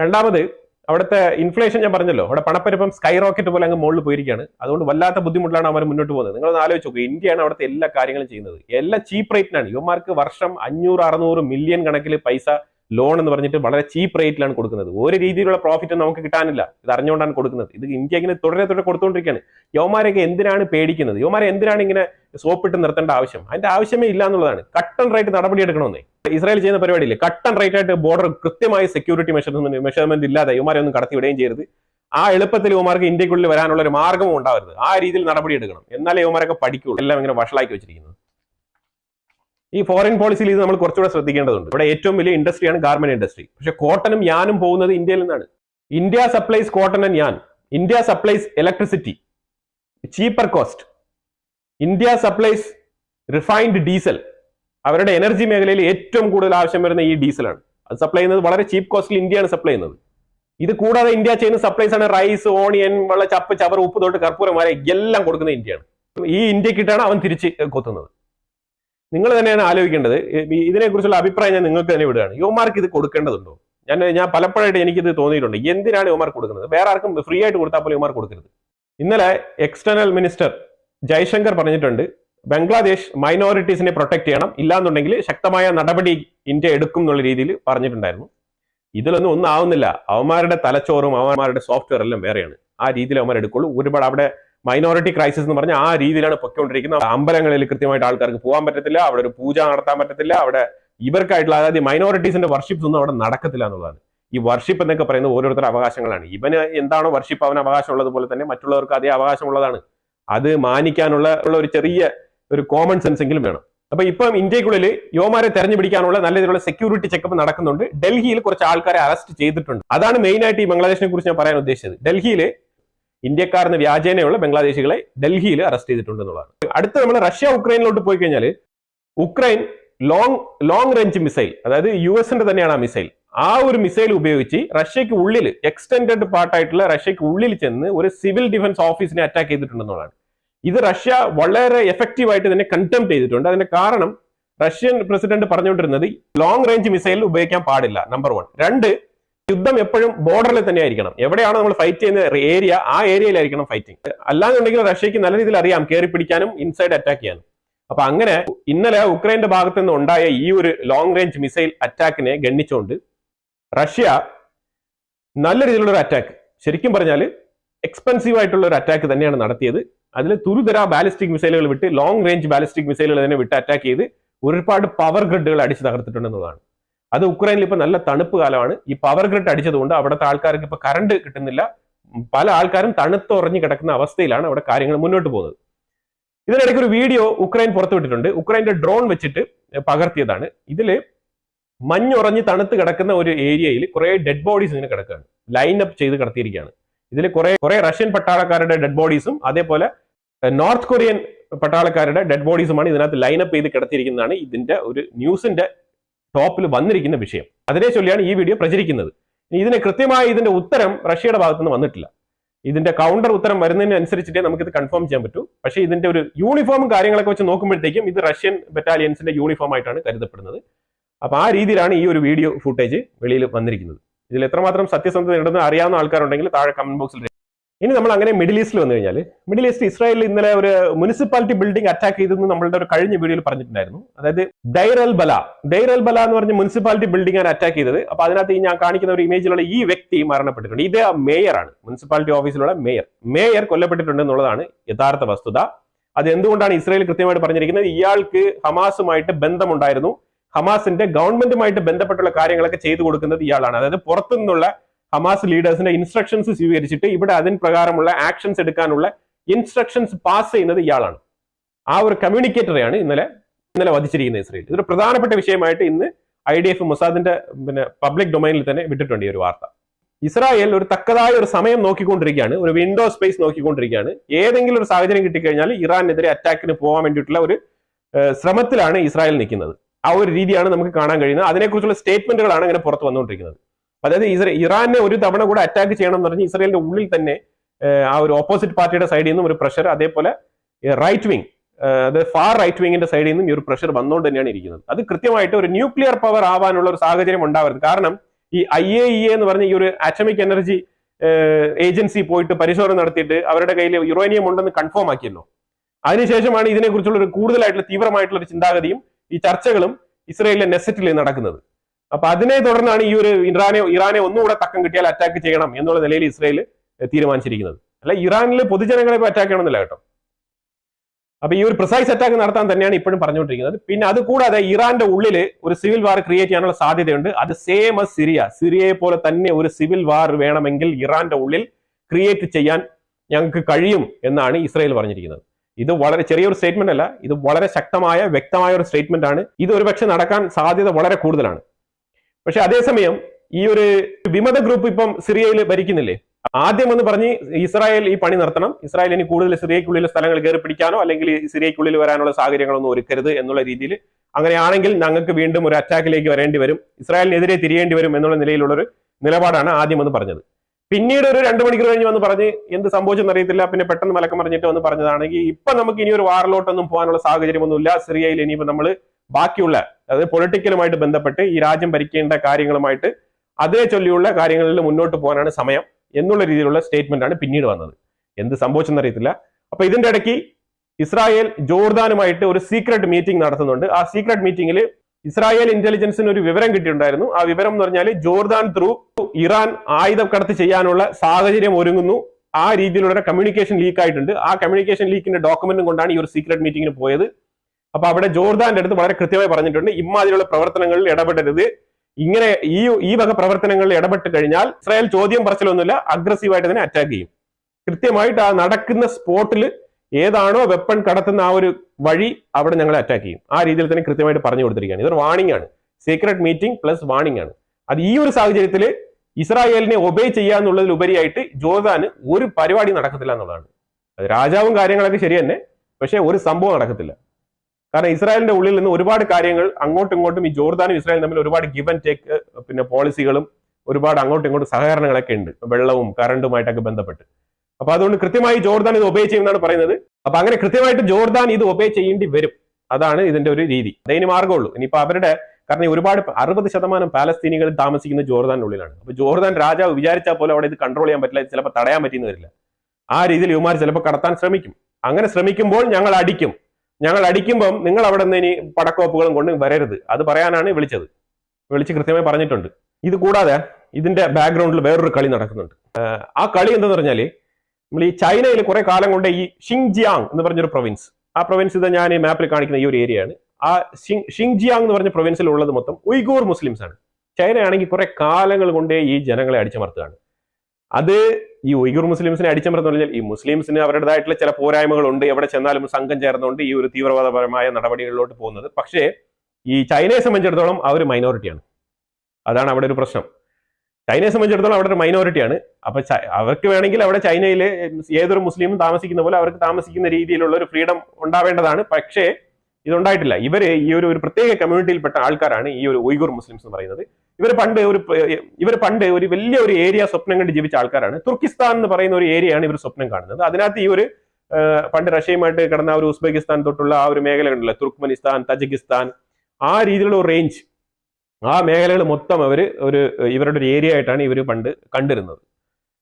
രണ്ടാമത് അവിടുത്തെ ഇൻഫ്ലേഷൻ ഞാൻ പറഞ്ഞല്ലോ. അവിടെ പണപ്പെരുപ്പം സ്കൈ റോക്കറ്റ് പോലെ അങ്ങ് മുകളിൽ പോയിരിക്കുകയാണ്. അതുകൊണ്ട് വല്ലാത്ത ബുദ്ധിമുട്ടിലാണ് അവർ മുന്നോട്ട് പോകുന്നത്. നിങ്ങളൊന്ന് ആലോചിച്ച് നോക്കുക ഇന്ത്യയാണ് അവിടുത്തെ എല്ലാ കാര്യങ്ങളും ചെയ്യുന്നത്. എല്ലാം ചീപ്പ് റേറ്റിനാണ് ഇവന്മാർക്ക് വർഷം അഞ്ഞൂറ് അറുന്നൂറ് മില്യൺ കണക്കിൽ പൈസ ലോൺ എന്ന് പറഞ്ഞിട്ട് വളരെ ചീപ്പ് റേറ്റിലാണ് കൊടുക്കുന്നത്. ഒരു രീതിയിലുള്ള പ്രോഫിറ്റ് നമുക്ക് കിട്ടാനില്ല. ഇത് അറിഞ്ഞുകൊണ്ടാണ് കൊടുക്കുന്നത്. ഇത് ഇന്ത്യ ഇങ്ങനെ തുടരെ തുടരെ കൊടുത്തുകൊണ്ടിരിക്കുകയാണ് യവന്മാരൊക്കെ എന്തിനാണ് പേടിക്കുന്നത്? യവന്മാരെ എന്തിനാണ് ഇങ്ങനെ സോപ്പിട്ട് നിർത്തേണ്ട ആവശ്യം? അതിന്റെ ആവശ്യമേ ഇല്ല എന്നുള്ളതാണ്. കട്ടൺ റേറ്റ് നടപടി എടുക്കണമെന്നേ. ഇസ്രായേൽ ചെയ്യുന്ന പരിപാടിയില്ല? കട്ടൺ റേറ്റ് ആയിട്ട് ബോർഡർ കൃത്യമായ സെക്യൂരിറ്റി മെഷർമെന്റ് മെഷർമെന്റ് ഇല്ലാതെ ഇവന്മാരെ ഒന്നും കടത്തിവിടുകയും ചെയ്യരുത്. ആ എളുപ്പത്തിൽ യുവമാർക്ക് ഇന്ത്യക്കുള്ളിൽ വരാനുള്ള ഒരു മാർഗവും ഉണ്ടാവരുത്. ആ രീതിയിൽ നടപടി എടുക്കണം. എന്നാലേ യുവമാരൊക്കെ പഠിക്കുള്ളൂ എല്ലാം ഇങ്ങനെ വഷളാക്കി വെച്ചിരിക്കുന്നത്. ഈ ഫോറിൻ പോളിസിയിൽ ഇത് നമ്മൾ കുറച്ചുകൂടെ ശ്രദ്ധിക്കേണ്ടതുണ്ട്. ഇവിടെ ഏറ്റവും വലിയ ഇൻഡസ്ട്രിയാണ് ഗാർമെന്റ് ഇൻഡസ്ട്രി പക്ഷെ കോട്ടനും ഞാനും പോകുന്നത് ഇന്ത്യയിൽ നിന്നാണ്. ഇന്ത്യ സപ്ലൈസ് കോട്ടൺ ആൻഡ് ഞാൻ India supplies electricity cheaper cost India supplies refined diesel അവരുടെ എനർജി മേഖലയിൽ ഏറ്റവും കൂടുതൽ ആവശ്യം വരുന്ന ഈ ഡീസലാണ് അത് സപ്ലൈ ചെയ്യുന്നത് വളരെ ചീപ്പ് കോസ്റ്റിൽ ഇന്ത്യയാണ് സപ്ലൈ ചെയ്യുന്നത്. ഇത് കൂടാതെ ഇന്ത്യ ചെയ്യുന്ന സപ്ലൈസ് ആണ് റൈസ് ഓണിയൻ വെള്ള ചപ്പ് ചവർ ഉപ്പ് തൊട്ട് കർപ്പൂരം വരെ എല്ലാം കൊടുക്കുന്നത് ഇന്ത്യയാണ്. ഈ ഇന്ത്യക്കിട്ടാണ് അവൻ തിരിച്ച് കൊത്തുന്നത്. നിങ്ങൾ തന്നെയാണ് ആലോചിക്കേണ്ടത്. ഇതിനെക്കുറിച്ചുള്ള അഭിപ്രായം ഞാൻ നിങ്ങൾക്ക് തന്നെ വിടുകയാണ്. യുവമാർക്ക് ഇത് കൊടുക്കേണ്ടതുണ്ടോ? ഞാൻ ഞാൻ പലപ്പോഴായിട്ട് എനിക്കിത് തോന്നിയിട്ടുണ്ട്. എന്തിനാണ് യുവമാർ കൊടുക്കുന്നത്? വേറെ ആർക്കും ഫ്രീ ആയിട്ട് കൊടുത്താൽ പോലും യുവമാർ കൊടുക്കരുത്. ഇന്നലെ എക്സ്റ്റേണൽ മിനിസ്റ്റർ ജയശങ്കർ പറഞ്ഞിട്ടുണ്ട് ബംഗ്ലാദേശ് മൈനോറിറ്റീസിനെ പ്രൊട്ടക്ട് ചെയ്യണം. ഇല്ലാന്നുണ്ടെങ്കിൽ ശക്തമായ നടപടി ഇന്ത്യ എടുക്കും എന്നുള്ള രീതിയിൽ പറഞ്ഞിട്ടുണ്ടായിരുന്നു. ഇതിലൊന്നും ഒന്നും ആവുന്നില്ല അവന്മാരുടെ തലച്ചോറും അവന്മാരുടെ സോഫ്റ്റ്വെയർ എല്ലാം വേറെയാണ്. ആ രീതിയിൽ അവന്മാർ എടുക്കുള്ളൂ. ഒരുപാട് അവിടെ മൈനോറിറ്റി ക്രൈസിസ് എന്ന് പറഞ്ഞാൽ ആ രീതിയിലാണ് പൊയ്ക്കൊണ്ടിരിക്കുന്നത്. അമ്പലങ്ങളിൽ കൃത്യമായിട്ട് ആൾക്കാർക്ക് പോകാൻ പറ്റത്തില്ല അവിടെ ഒരു പൂജ നടത്താൻ പറ്റത്തില്ല അവിടെ ഇവർക്കായിട്ടുള്ള അതായത് മൈനോറിറ്റീസിന്റെ വർഷിപ്സ് ഒന്നും അവിടെ നടക്കത്തില്ല എന്നുള്ളതാണ്. ഈ വർഷിപ്പ് എന്നൊക്കെ പറയുന്നത് ഓരോരുത്തരുടെ അവകാശങ്ങളാണ്. ഇവന് എന്താണോ വർഷിപ്പ് അവന് അവകാശമുള്ളത് പോലെ തന്നെ മറ്റുള്ളവർക്ക് അതേ അവകാശമുള്ളതാണ് അത് മാനിക്കാനുള്ള ഉള്ള ഒരു ചെറിയ ഒരു കോമൺ സെൻസ് എങ്കിലും വേണം. അപ്പൊ ഇപ്പം ഇന്ത്യക്കുള്ളിൽ യോമാരെ തെരഞ്ഞുപിടിക്കാനുള്ള നല്ല രീതിയിലുള്ള സെക്യൂരിറ്റി ചെക്കപ്പ് നടക്കുന്നുണ്ട്. ഡൽഹിയിൽ കുറച്ച് ആൾക്കാരെ അറസ്റ്റ് ചെയ്തിട്ടുണ്ട്. അതാണ് മെയിൻ ആയിട്ട് ഈ ബംഗ്ലാദേശിനെ കുറിച്ച് ഞാൻ പറയാൻ ഉദ്ദേശിച്ചത്. ഡൽഹിയിൽ ഇന്ത്യക്കാരെന്ന് വ്യാജേനയുള്ള ബംഗ്ലാദേശികളെ ഡൽഹിയിൽ അറസ്റ്റ് ചെയ്തിട്ടുണ്ട് എന്നുള്ളതാണ്. അടുത്ത നമ്മൾ റഷ്യ ഉക്രൈനിലോട്ട് പോയി കഴിഞ്ഞാൽ Ukraine long long range missile അതായത് യു എസിന്റെ തന്നെയാണ് ആ മിസൈൽ ആ ഒരു മിസൈൽ ഉപയോഗിച്ച് റഷ്യക്ക് ഉള്ളിൽ എക്സ്റ്റെൻഡഡ് പാർട്ടായിട്ടുള്ള റഷ്യക്ക് ഉള്ളിൽ ചെന്ന് ഒരു സിവിൽ ഡിഫൻസ് ഓഫീസിനെ അറ്റാക്ക് ചെയ്തിട്ടുണ്ടെന്നുള്ളതാണ് ഇത് റഷ്യ വളരെ എഫക്റ്റീവായിട്ട് തന്നെ കണ്ടംപ് ചെയ്തിട്ടുണ്ട്. അതിന്റെ കാരണം റഷ്യൻ പ്രസിഡന്റ് പറഞ്ഞുകൊണ്ടിരുന്നത് ലോങ് റേഞ്ച് മിസൈൽ ഉപയോഗിക്കാൻ പാടില്ല നമ്പർ വൺ രണ്ട് യുദ്ധം എപ്പോഴും ബോർഡറിൽ തന്നെ ആയിരിക്കണം എവിടെയാണോ നമ്മൾ ഫൈറ്റ് ചെയ്യുന്ന ഏരിയ ആ ഏരിയയിലായിരിക്കണം ഫൈറ്റിംഗ് അല്ലാന്നുണ്ടെങ്കിൽ റഷ്യക്ക് നല്ല രീതിയിൽ അറിയാം കയറി പിടിക്കാനും ഇൻസൈഡ് അറ്റാക്ക് ചെയ്യാനും. അപ്പൊ അങ്ങനെ ഇന്നലെ ഉക്രൈന്റെ ഭാഗത്ത് നിന്ന് ഉണ്ടായ ഈ ഒരു ലോങ് റേഞ്ച് മിസൈൽ അറ്റാക്കിനെ ഗണ്ണിച്ചുകൊണ്ട് റഷ്യ നല്ല രീതിയിലുള്ള ഒരു അറ്റാക്ക് ശരിക്കും പറഞ്ഞാൽ എക്സ്പെൻസീവ് ആയിട്ടുള്ള ഒരു അറ്റാക്ക് തന്നെയാണ് നടത്തിയത്. അതിൽ തുരുതര ബാലിസ്റ്റിക് മിസൈലുകൾ വിട്ട് ലോങ് റേഞ്ച് ബാലിസ്റ്റിക് മിസൈലുകൾ തന്നെ വിട്ട് അറ്റാക്ക് ചെയ്ത് ഒരുപാട് പവർ ഗ്രിഡുകൾ അടിച്ച് തകർത്തിട്ടുണ്ടെന്നുള്ളതാണ്. അത് ഉക്രൈനിൽ ഇപ്പൊ നല്ല തണുപ്പ് കാലമാണ്. ഈ പവർ ഗ്രിഡ് അടിച്ചതുകൊണ്ട് അവിടുത്തെ ആൾക്കാർക്ക് ഇപ്പൊ കറണ്ട് കിട്ടുന്നില്ല. പല ആൾക്കാരും തണുത്തുറഞ്ഞു കിടക്കുന്ന അവസ്ഥയിലാണ് അവിടെ കാര്യങ്ങൾ മുന്നോട്ട് പോകുന്നത്. ഇതിനിടയ്ക്ക് ഒരു വീഡിയോ ഉക്രൈൻ പുറത്തുവിട്ടിട്ടുണ്ട് ഉക്രൈന്റെ ഡ്രോൺ വെച്ചിട്ട് പകർത്തിയതാണ്. ഇതിൽ മഞ്ഞുറഞ്ഞ് തണുത്ത് കിടക്കുന്ന ഒരു ഏരിയയിൽ കുറെ ഡെഡ് ബോഡീസ് ഇങ്ങനെ കിടക്കുകയാണ്. ലൈൻ അപ്പ് ചെയ്ത് കിടത്തിയിരിക്കുകയാണ്. ഇതിൽ കുറെ കുറെ റഷ്യൻ പട്ടാളക്കാരുടെ ഡെഡ് ബോഡീസും അതേപോലെ നോർത്ത് കൊറിയൻ പട്ടാളക്കാരുടെ ഡെഡ് ബോഡീസുമാണ് ഇതിനകത്ത് ലൈൻ അപ്പ് ചെയ്ത് കിടത്തിയിരിക്കുന്നതാണ് ഇതിന്റെ ഒരു ന്യൂസിന്റെ ടോപ്പിൽ വന്നിരിക്കുന്ന വിഷയം. അതിനെ ചൊല്ലിയാണ് ഈ വീഡിയോ പ്രചരിക്കുന്നത്. ഇതിന് കൃത്യമായ ഇതിന്റെ ഉത്തരം റഷ്യയുടെ ഭാഗത്തുനിന്ന് വന്നിട്ടില്ല. ഇതിന്റെ കൗണ്ടർ ഉത്തരം വരുന്നതിന് അനുസരിച്ചിട്ടേ നമുക്ക് ഇത് കൺഫേം ചെയ്യാൻ പറ്റൂ. പക്ഷേ ഇതിന്റെ ഒരു യൂണിഫോമും കാര്യങ്ങളൊക്കെ വെച്ച് നോക്കുമ്പോഴത്തേക്കും ഇത് റഷ്യൻ ബറ്റാലിയൻസിന്റെ യൂണിഫോം ആയിട്ടാണ് കരുതപ്പെടുന്നത്. അപ്പൊ ആ രീതിയിലാണ് ഈ ഒരു വീഡിയോ ഫുട്ടേജ് വെളിയിൽ വന്നിരിക്കുന്നത്. ഇതിൽ എത്രമാത്രം സത്യസന്ധത ഉണ്ടെന്ന് അറിയാവുന്ന ആൾക്കാരുണ്ടെങ്കിൽ താഴെ കമന്റ് ബോക്സിൽ ഇനി നമ്മൾ അങ്ങനെ മിഡിൽ ഈസ്റ്റിൽ വന്നു കഴിഞ്ഞാൽ മിഡിൽ ഈസ്റ്റ് ഇസ്രായേലിൽ ഇന്നലെ ഒരു മുനിസിപ്പാലിറ്റി ബിൽഡിംഗ് അറ്റാക്ക് ചെയ്തെന്ന് നമ്മളുടെ ഒരു കഴിഞ്ഞ വീഡിയോയിൽ പറഞ്ഞിട്ടുണ്ടായിരുന്നു. അതായത് ഡൈറൽ ബല ഡൈറൽ ബല എന്ന് പറഞ്ഞ മുനിസിപ്പാലിറ്റി ബിൽഡിംഗ് ആണ് അറ്റാക്ക് ചെയ്തത്. അപ്പൊ അതിനകത്ത് ഈ ഞാൻ കാണിക്കുന്ന ഒരു ഇമേജിലുള്ള ഈ വ്യക്തി മരണപ്പെട്ടിട്ടുണ്ട്. ഇത് ആ മേയറാണ് മുനിസിപ്പാലിറ്റി ഓഫീസിലുള്ള മേയർ മേയർ കൊല്ലപ്പെട്ടിട്ടുണ്ട് എന്നുള്ളതാണ് യഥാർത്ഥ വസ്തുത. അത് എന്തുകൊണ്ടാണ് ഇസ്രായേൽ കൃത്യമായിട്ട് പറഞ്ഞിരിക്കുന്നത്? ഇയാൾക്ക് ഹമാസുമായിട്ട് ബന്ധമുണ്ടായിരുന്നു. ഹമാസിന്റെ ഗവൺമെന്റുമായിട്ട് ബന്ധപ്പെട്ടുള്ള കാര്യങ്ങളൊക്കെ ചെയ്തു കൊടുക്കുന്നത് ഇയാളാണ്. അതായത് പുറത്തു നിന്നുള്ള ഹമാസ് ലീഡേഴ്സിന്റെ ഇൻസ്ട്രക്ഷൻസ് സ്വീകരിച്ചിട്ട് ഇവിടെ അതിന് പ്രകാരമുള്ള ആക്ഷൻസ് എടുക്കാനുള്ള ഇൻസ്ട്രക്ഷൻസ് പാസ് ചെയ്യുന്നത് ഇയാളാണ്. ആ ഒരു കമ്മ്യൂണിക്കേറ്ററെയാണ് ഇന്നലെ ഇന്നലെ വധിച്ചിരിക്കുന്നത് ഇസ്രയേൽ. ഇതൊരു പ്രധാനപ്പെട്ട വിഷയമായിട്ട് ഇന്ന് ഐ ഡി എഫ് മൊസാദിന്റെ പിന്നെ പബ്ലിക് ഡൊമൈനിൽ തന്നെ വിട്ടിട്ടുണ്ട് ഈ ഒരു വാർത്ത. ഇസ്രായേൽ ഒരു തക്കതായ ഒരു സമയം നോക്കിക്കൊണ്ടിരിക്കുകയാണ് ഒരു വിൻഡോ സ്പേസ് നോക്കിക്കൊണ്ടിരിക്കുകയാണ്. ഏതെങ്കിലും ഒരു സാഹചര്യം കിട്ടിക്കഴിഞ്ഞാൽ ഇറാനെതിരെ അറ്റാക്കിന് പോകാൻ വേണ്ടിയിട്ടുള്ള ഒരു ശ്രമത്തിലാണ് ഇസ്രായേൽ നിൽക്കുന്നത്. ആ ഒരു രീതിയാണ് നമുക്ക് കാണാൻ കഴിയുന്നത്. അതിനെക്കുറിച്ചുള്ള സ്റ്റേറ്റ്മെന്റുകളാണ് ഇങ്ങനെ പുറത്ത് വന്നുകൊണ്ടിരിക്കുന്നത്. അതായത് ഇറാനെ ഒരു തവണ കൂടെ അറ്റാക്ക് ചെയ്യണം എന്ന് പറഞ്ഞ് ഇസ്രയേലിന്റെ ഉള്ളിൽ തന്നെ ആ ഒരു ഓപ്പോസിറ്റ് പാർട്ടിയുടെ സൈഡിൽ നിന്നും ഒരു പ്രഷർ അതേപോലെ റൈറ്റ് വിങ് അതായത് ഫാർ റൈറ്റ് വിങ്ങിന്റെ സൈഡിൽ നിന്നും ഈ ഒരു പ്രഷർ വന്നുകൊണ്ട് തന്നെയാണ് ഇരിക്കുന്നത്. അത് കൃത്യമായിട്ട് ഒരു ന്യൂക്ലിയർ പവർ ആവാനുള്ള ഒരു സാഹചര്യം ഉണ്ടാവരുത്. കാരണം ഈ ഐ എ ഇ എന്ന് പറഞ്ഞ ഈ ഒരു അറ്റമിക് എനർജി ഏജൻസി പോയിട്ട് പരിശോധന നടത്തിയിട്ട് അവരുടെ കയ്യിൽ യുറേനിയം ഉണ്ടെന്ന് കൺഫേം ആക്കിയല്ലോ. അതിനുശേഷമാണ് ഇതിനെക്കുറിച്ചുള്ള ഒരു കൂടുതലായിട്ടുള്ള തീവ്രമായിട്ടുള്ള ഒരു ചിന്താഗതിയും ഈ ചർച്ചകളും ഇസ്രയേലിലെ നെസറ്റിൽ നടക്കുന്നത്. അപ്പൊ അതിനെ തുടർന്നാണ് ഈ ഒരു ഇറാനെ ഇറാനെ ഒന്നുകൂടെ തക്കം കിട്ടിയാൽ അറ്റാക്ക് ചെയ്യണം എന്നുള്ള നിലയിൽ ഇസ്രയേൽ തീരുമാനിച്ചിരിക്കുന്നത്. അല്ല? ഇറാനിൽ പൊതുജനങ്ങളെ അറ്റാക്ക് ചെയ്യണമെന്നില്ല കേട്ടോ. അപ്പൊ ഈ ഒരു പ്രിസൈസ് അറ്റാക്ക് നടത്താൻ തന്നെയാണ് ഇപ്പോഴും പറഞ്ഞുകൊണ്ടിരിക്കുന്നത്. പിന്നെ അത് കൂടാതെ ഇറാന്റെ ഉള്ളിൽ ഒരു സിവിൽ വാർ ക്രിയേറ്റ് ചെയ്യാനുള്ള സാധ്യതയുണ്ട്. അത് സെയിം അസ് സിറിയ. സിറിയയെ പോലെ തന്നെ ഒരു സിവിൽ വാർ വേണമെങ്കിൽ ഇറാന്റെ ഉള്ളിൽ ക്രിയേറ്റ് ചെയ്യാൻ ഞങ്ങൾക്ക് കഴിയും എന്നാണ് ഇസ്രയേൽ പറഞ്ഞിരിക്കുന്നത്. ഇത് വളരെ ചെറിയൊരു സ്റ്റേറ്റ്മെന്റ് അല്ല. ഇത് വളരെ ശക്തമായ വ്യക്തമായ ഒരു സ്റ്റേറ്റ്മെന്റ് ആണ്. ഇത് ഒരുപക്ഷെ നടക്കാൻ സാധ്യത വളരെ കൂടുതലാണ്. പക്ഷെ അതേസമയം ഈ ഒരു വിമത ഗ്രൂപ്പ് ഇപ്പം സിറിയയിൽ ഭരിക്കുന്നില്ലേ? ആദ്യം എന്ന് പറഞ്ഞ് ഇസ്രായേൽ ഈ പണി നടത്തണം ഇസ്രായേൽ ഇനി കൂടുതൽ സിറിയക്കുള്ളിൽ സ്ഥലങ്ങൾ കയറി പിടിക്കാനോ അല്ലെങ്കിൽ സിറിയക്കുള്ളിൽ വരാനുള്ള സാഹചര്യങ്ങളൊന്നും ഒരുക്കരുത് എന്നുള്ള രീതിയിൽ അങ്ങനെയാണെങ്കിൽ ഞങ്ങൾക്ക് വീണ്ടും ഒരു അറ്റാക്കിലേക്ക് വരേണ്ടി വരും. ഇസ്രായേലിനെതിരെ തിരിയേണ്ടി വരും എന്നുള്ള നിലയിലുള്ളൊരു നിലപാടാണ് ആദ്യം എന്ന് പറഞ്ഞത്. പിന്നീട് ഒരു രണ്ട് മണിക്കൂർ കഴിഞ്ഞ് വന്ന് പറഞ്ഞ് എന്ത് സംഭവിച്ചെന്ന് അറിയത്തില്ല. പിന്നെ പെട്ടെന്ന് മലക്കം പറഞ്ഞിട്ട് വന്ന് പറഞ്ഞതാണെങ്കിൽ ഇപ്പൊ നമുക്ക് ഇനി ഒരു വാറിലോട്ടൊന്നും പോകാനുള്ള സാഹചര്യമൊന്നുമില്ല. സിറിയയിൽ ഇനിയിപ്പോ നമ്മൾ ബാക്കിയുള്ള അതായത് പൊളിറ്റിക്കലുമായിട്ട് ബന്ധപ്പെട്ട് ഈ രാജ്യം ഭരിക്കേണ്ട കാര്യങ്ങളുമായിട്ട് അതേ ചൊല്ലിയുള്ള കാര്യങ്ങളിൽ മുന്നോട്ട് പോകാനാണ് സമയം എന്നുള്ള രീതിയിലുള്ള സ്റ്റേറ്റ്മെന്റ് ആണ് പിന്നീട് വന്നത്. എന്ത് സംഭവിച്ചെന്ന് അറിയത്തില്ല. അപ്പൊ ഇതിന്റെ ഇടയ്ക്ക് ഇസ്രായേൽ ജോർദാനുമായിട്ട് ഒരു സീക്രട്ട് മീറ്റിംഗ് നടത്തുന്നുണ്ട്. ആ സീക്രട്ട് മീറ്റിംഗിൽ ഇസ്രായേൽ ഇന്റലിജൻസിന് ഒരു വിവരം കിട്ടിയിട്ടുണ്ടായിരുന്നു. ആ വിവരം എന്ന് പറഞ്ഞാൽ ജോർദാൻ ത്രൂ ഇറാൻ ആയുധക്കടത്ത് ചെയ്യാനുള്ള സാഹചര്യം ഒരുങ്ങുന്നു. ആ രീതിയിലുള്ള കമ്മ്യൂണിക്കേഷൻ ലീക്ക് ആയിട്ടുണ്ട്. ആ കമ്മ്യൂണിക്കേഷൻ ലീക്കിന്റെ ഡോക്യുമെന്റും കൊണ്ടാണ് ഈ ഒരു സീക്രട്ട് മീറ്റിംഗിന് പോയത്. അപ്പൊ അവിടെ ജോർദാന്റെ അടുത്ത് വളരെ കൃത്യമായി പറഞ്ഞിട്ടുണ്ട് ഇമാതിരിയുള്ള പ്രവർത്തനങ്ങളിൽ ഇടപെടരുത്. ഇങ്ങനെ ഈ ഈ വക പ്രവർത്തനങ്ങളിൽ ഇടപെട്ട് കഴിഞ്ഞാൽ ഇസ്രായേൽ ചോദ്യം പറച്ചിലൊന്നുമില്ല അഗ്രസീവായിട്ട് തന്നെ അറ്റാക്ക് ചെയ്യും. കൃത്യമായിട്ട് ആ നടക്കുന്ന സ്പോട്ടിൽ ഏതാണോ വെപ്പൺ കടത്തുന്ന ആ ഒരു വഴി അവിടെ ഞങ്ങൾ അറ്റാക്ക് ചെയ്യും. ആ രീതിയിൽ തന്നെ കൃത്യമായിട്ട് പറഞ്ഞു കൊടുത്തിരിക്കുകയാണ്. ഇതൊരു വാണിംഗ് ആണ്. സീക്രട്ട് മീറ്റിംഗ് പ്ലസ് വാണിംഗ് ആണ്. അത് ഈ ഒരു സാഹചര്യത്തിൽ ഇസ്രായേലിനെ ഒബേ ചെയ്യാന്നുള്ളതിൽ ഉപരിയായിട്ട് ജോർദാന് ഒരു പരിപാടി നടക്കത്തില്ല എന്നുള്ളതാണ്. രാജാവും കാര്യങ്ങളൊക്കെ ശരി തന്നെ പക്ഷേ ഒരു സംഭവം നടക്കത്തില്ല. കാരണം ഇസ്രായേലിന്റെ ഉള്ളിൽ നിന്ന് ഒരുപാട് കാര്യങ്ങൾ അങ്ങോട്ടും ഇങ്ങോട്ടും ഈ ജോർദാനും ഇസ്രായേലും തമ്മിൽ ഒരുപാട് ഗിവ് ആൻഡ് ടേക്ക് പിന്നെ പോളിസികളും ഒരുപാട് അങ്ങോട്ടും ഇങ്ങോട്ടും സഹകരണങ്ങളൊക്കെ ഉണ്ട്. വെള്ളവും കറണ്ടുമായിട്ടൊക്കെ ബന്ധപ്പെട്ട്. അപ്പൊ അതുകൊണ്ട് കൃത്യമായി ജോർദാൻ ഇത് ഒബേ ചെയ്യുമെന്നാണ് പറയുന്നത്. അപ്പൊ അങ്ങനെ കൃത്യമായിട്ട് ജോർദാൻ ഇത് ഒബേ ചെയ്യേണ്ടി വരും. അതാണ് ഇതിന്റെ ഒരു രീതി. അതിന് മാർഗമുള്ളൂ ഇനിയിപ്പോ അവരുടെ കാരണം ഒരുപാട് അറുപത് ശതമാനം പാലസ്തീനികൾ താമസിക്കുന്ന ജോർദാനുള്ളിലാണ് അപ്പൊ ജോർദാൻ രാജാവ് വിചാരിച്ചാൽ പോലും അവിടെ ഇത് കൺട്രോൾ ചെയ്യാൻ പറ്റില്ല ചിലപ്പോൾ തടയാൻ പറ്റിയെന്ന് വരില്ല. ആ രീതിയിൽ യുമാർ ചിലപ്പോൾ കടത്താൻ ശ്രമിക്കും. അങ്ങനെ ശ്രമിക്കുമ്പോൾ ഞങ്ങൾ അടിക്കും. ഞങ്ങൾ അടിക്കുമ്പം നിങ്ങൾ അവിടെ നിന്ന് ഇനി പടക്കോപ്പുകളും കൊണ്ട് വരരുത്. അത് പറയാനാണ് വിളിച്ചത്. വിളിച്ച് കൃത്യമായി പറഞ്ഞിട്ടുണ്ട്. ഇത് കൂടാതെ ഇതിന്റെ ബാക്ക്ഗ്രൗണ്ടിൽ വേറൊരു കളി നടക്കുന്നുണ്ട്. ആ കളി എന്താന്ന് പറഞ്ഞാൽ നമ്മൾ ഈ ചൈനയിൽ കുറെ കാലം കൊണ്ട് ഈ ഷിങ്ജിയാങ് എന്ന് പറഞ്ഞൊരു പ്രൊവിൻസ് ആ പ്രൊവിൻസ് ഇത് ഞാൻ ഈ മാപ്പിൽ കാണിക്കുന്ന ഈ ഒരു ഏരിയയാണ് ആ ഷിങ് ഷിങ്ജിയാങ് എന്ന് പറഞ്ഞ പ്രൊവിൻസിൽ ഉള്ളത് മൊത്തം ഉയ്ഗൂർ മുസ്ലിംസ് ആണ്. ചൈനയാണെങ്കിൽ കുറെ കാലങ്ങൾ കൊണ്ടേ ഈ ജനങ്ങളെ അടിച്ചമർത്തുകയാണ്. അത് ഈ ഉയർ മുസ്ലിംസിനെ അടിച്ചമർത്തുന്ന പറഞ്ഞാൽ ഈ മുസ്ലിംസിന് അവരുടേതായിട്ടുള്ള ചില പോരായ്മകളുണ്ട് എവിടെ ചെന്നാലും സംഘം ചേർന്നുകൊണ്ട് ഈ ഒരു തീവ്രവാദപരമായ നടപടികളിലോട്ട് പോകുന്നത്. പക്ഷേ ഈ ചൈനയെ സംബന്ധിച്ചിടത്തോളം അവർ മൈനോറിറ്റിയാണ്. അതാണ് അവിടെ ഒരു പ്രശ്നം. ചൈനയെ സംബന്ധിച്ചിടത്തോളം അവിടെ ഒരു മൈനോറിറ്റിയാണ്. അപ്പൊ അവർക്ക് വേണമെങ്കിൽ അവിടെ ചൈനയിൽ ഏതൊരു മുസ്ലിമും താമസിക്കുന്ന പോലെ അവർക്ക് താമസിക്കുന്ന രീതിയിലുള്ള ഒരു ഫ്രീഡം ഉണ്ടാവേണ്ടതാണ്. പക്ഷേ ഇതുണ്ടായിട്ടില്ല. ഇവർ ഈ ഒരു ഒരു പ്രത്യേക കമ്മ്യൂണിറ്റിയിൽപ്പെട്ട ആൾക്കാരാണ് ഈ ഒരു ഒയ്ഗൂർ മുസ്ലിംസ് എന്ന് പറയുന്നത്. ഇവർ പണ്ട് ഒരു ഇവർ പണ്ട് ഒരു വലിയ ഒരു ഏരിയ സ്വപ്നം കണ്ട് ജീവിച്ച ആൾക്കാരാണ്. തുർക്കിസ്ഥാൻ എന്ന് പറയുന്ന ഒരു ഏരിയയാണ് ഇവർ സ്വപ്നം കാണുന്നത്. അതിനകത്ത് ഈ ഒരു പണ്ട് റഷ്യയുമായിട്ട് കിടന്ന ഒരു ഉസ്ബെക്കിസ്ഥാൻ തൊട്ടുള്ള ആ ഒരു മേഖല ഉണ്ടല്ലോ തുർക്ക്മനിസ്ഥാൻ തജിക്കിസ്ഥാൻ ആ രീതിയിലുള്ള റേഞ്ച് ആ മേഖലകൾ മൊത്തം അവർ ഒരു ഇവരുടെ ഒരു ഏരിയ ആയിട്ടാണ് ഇവർ പണ്ട് കണ്ടിരുന്നത്.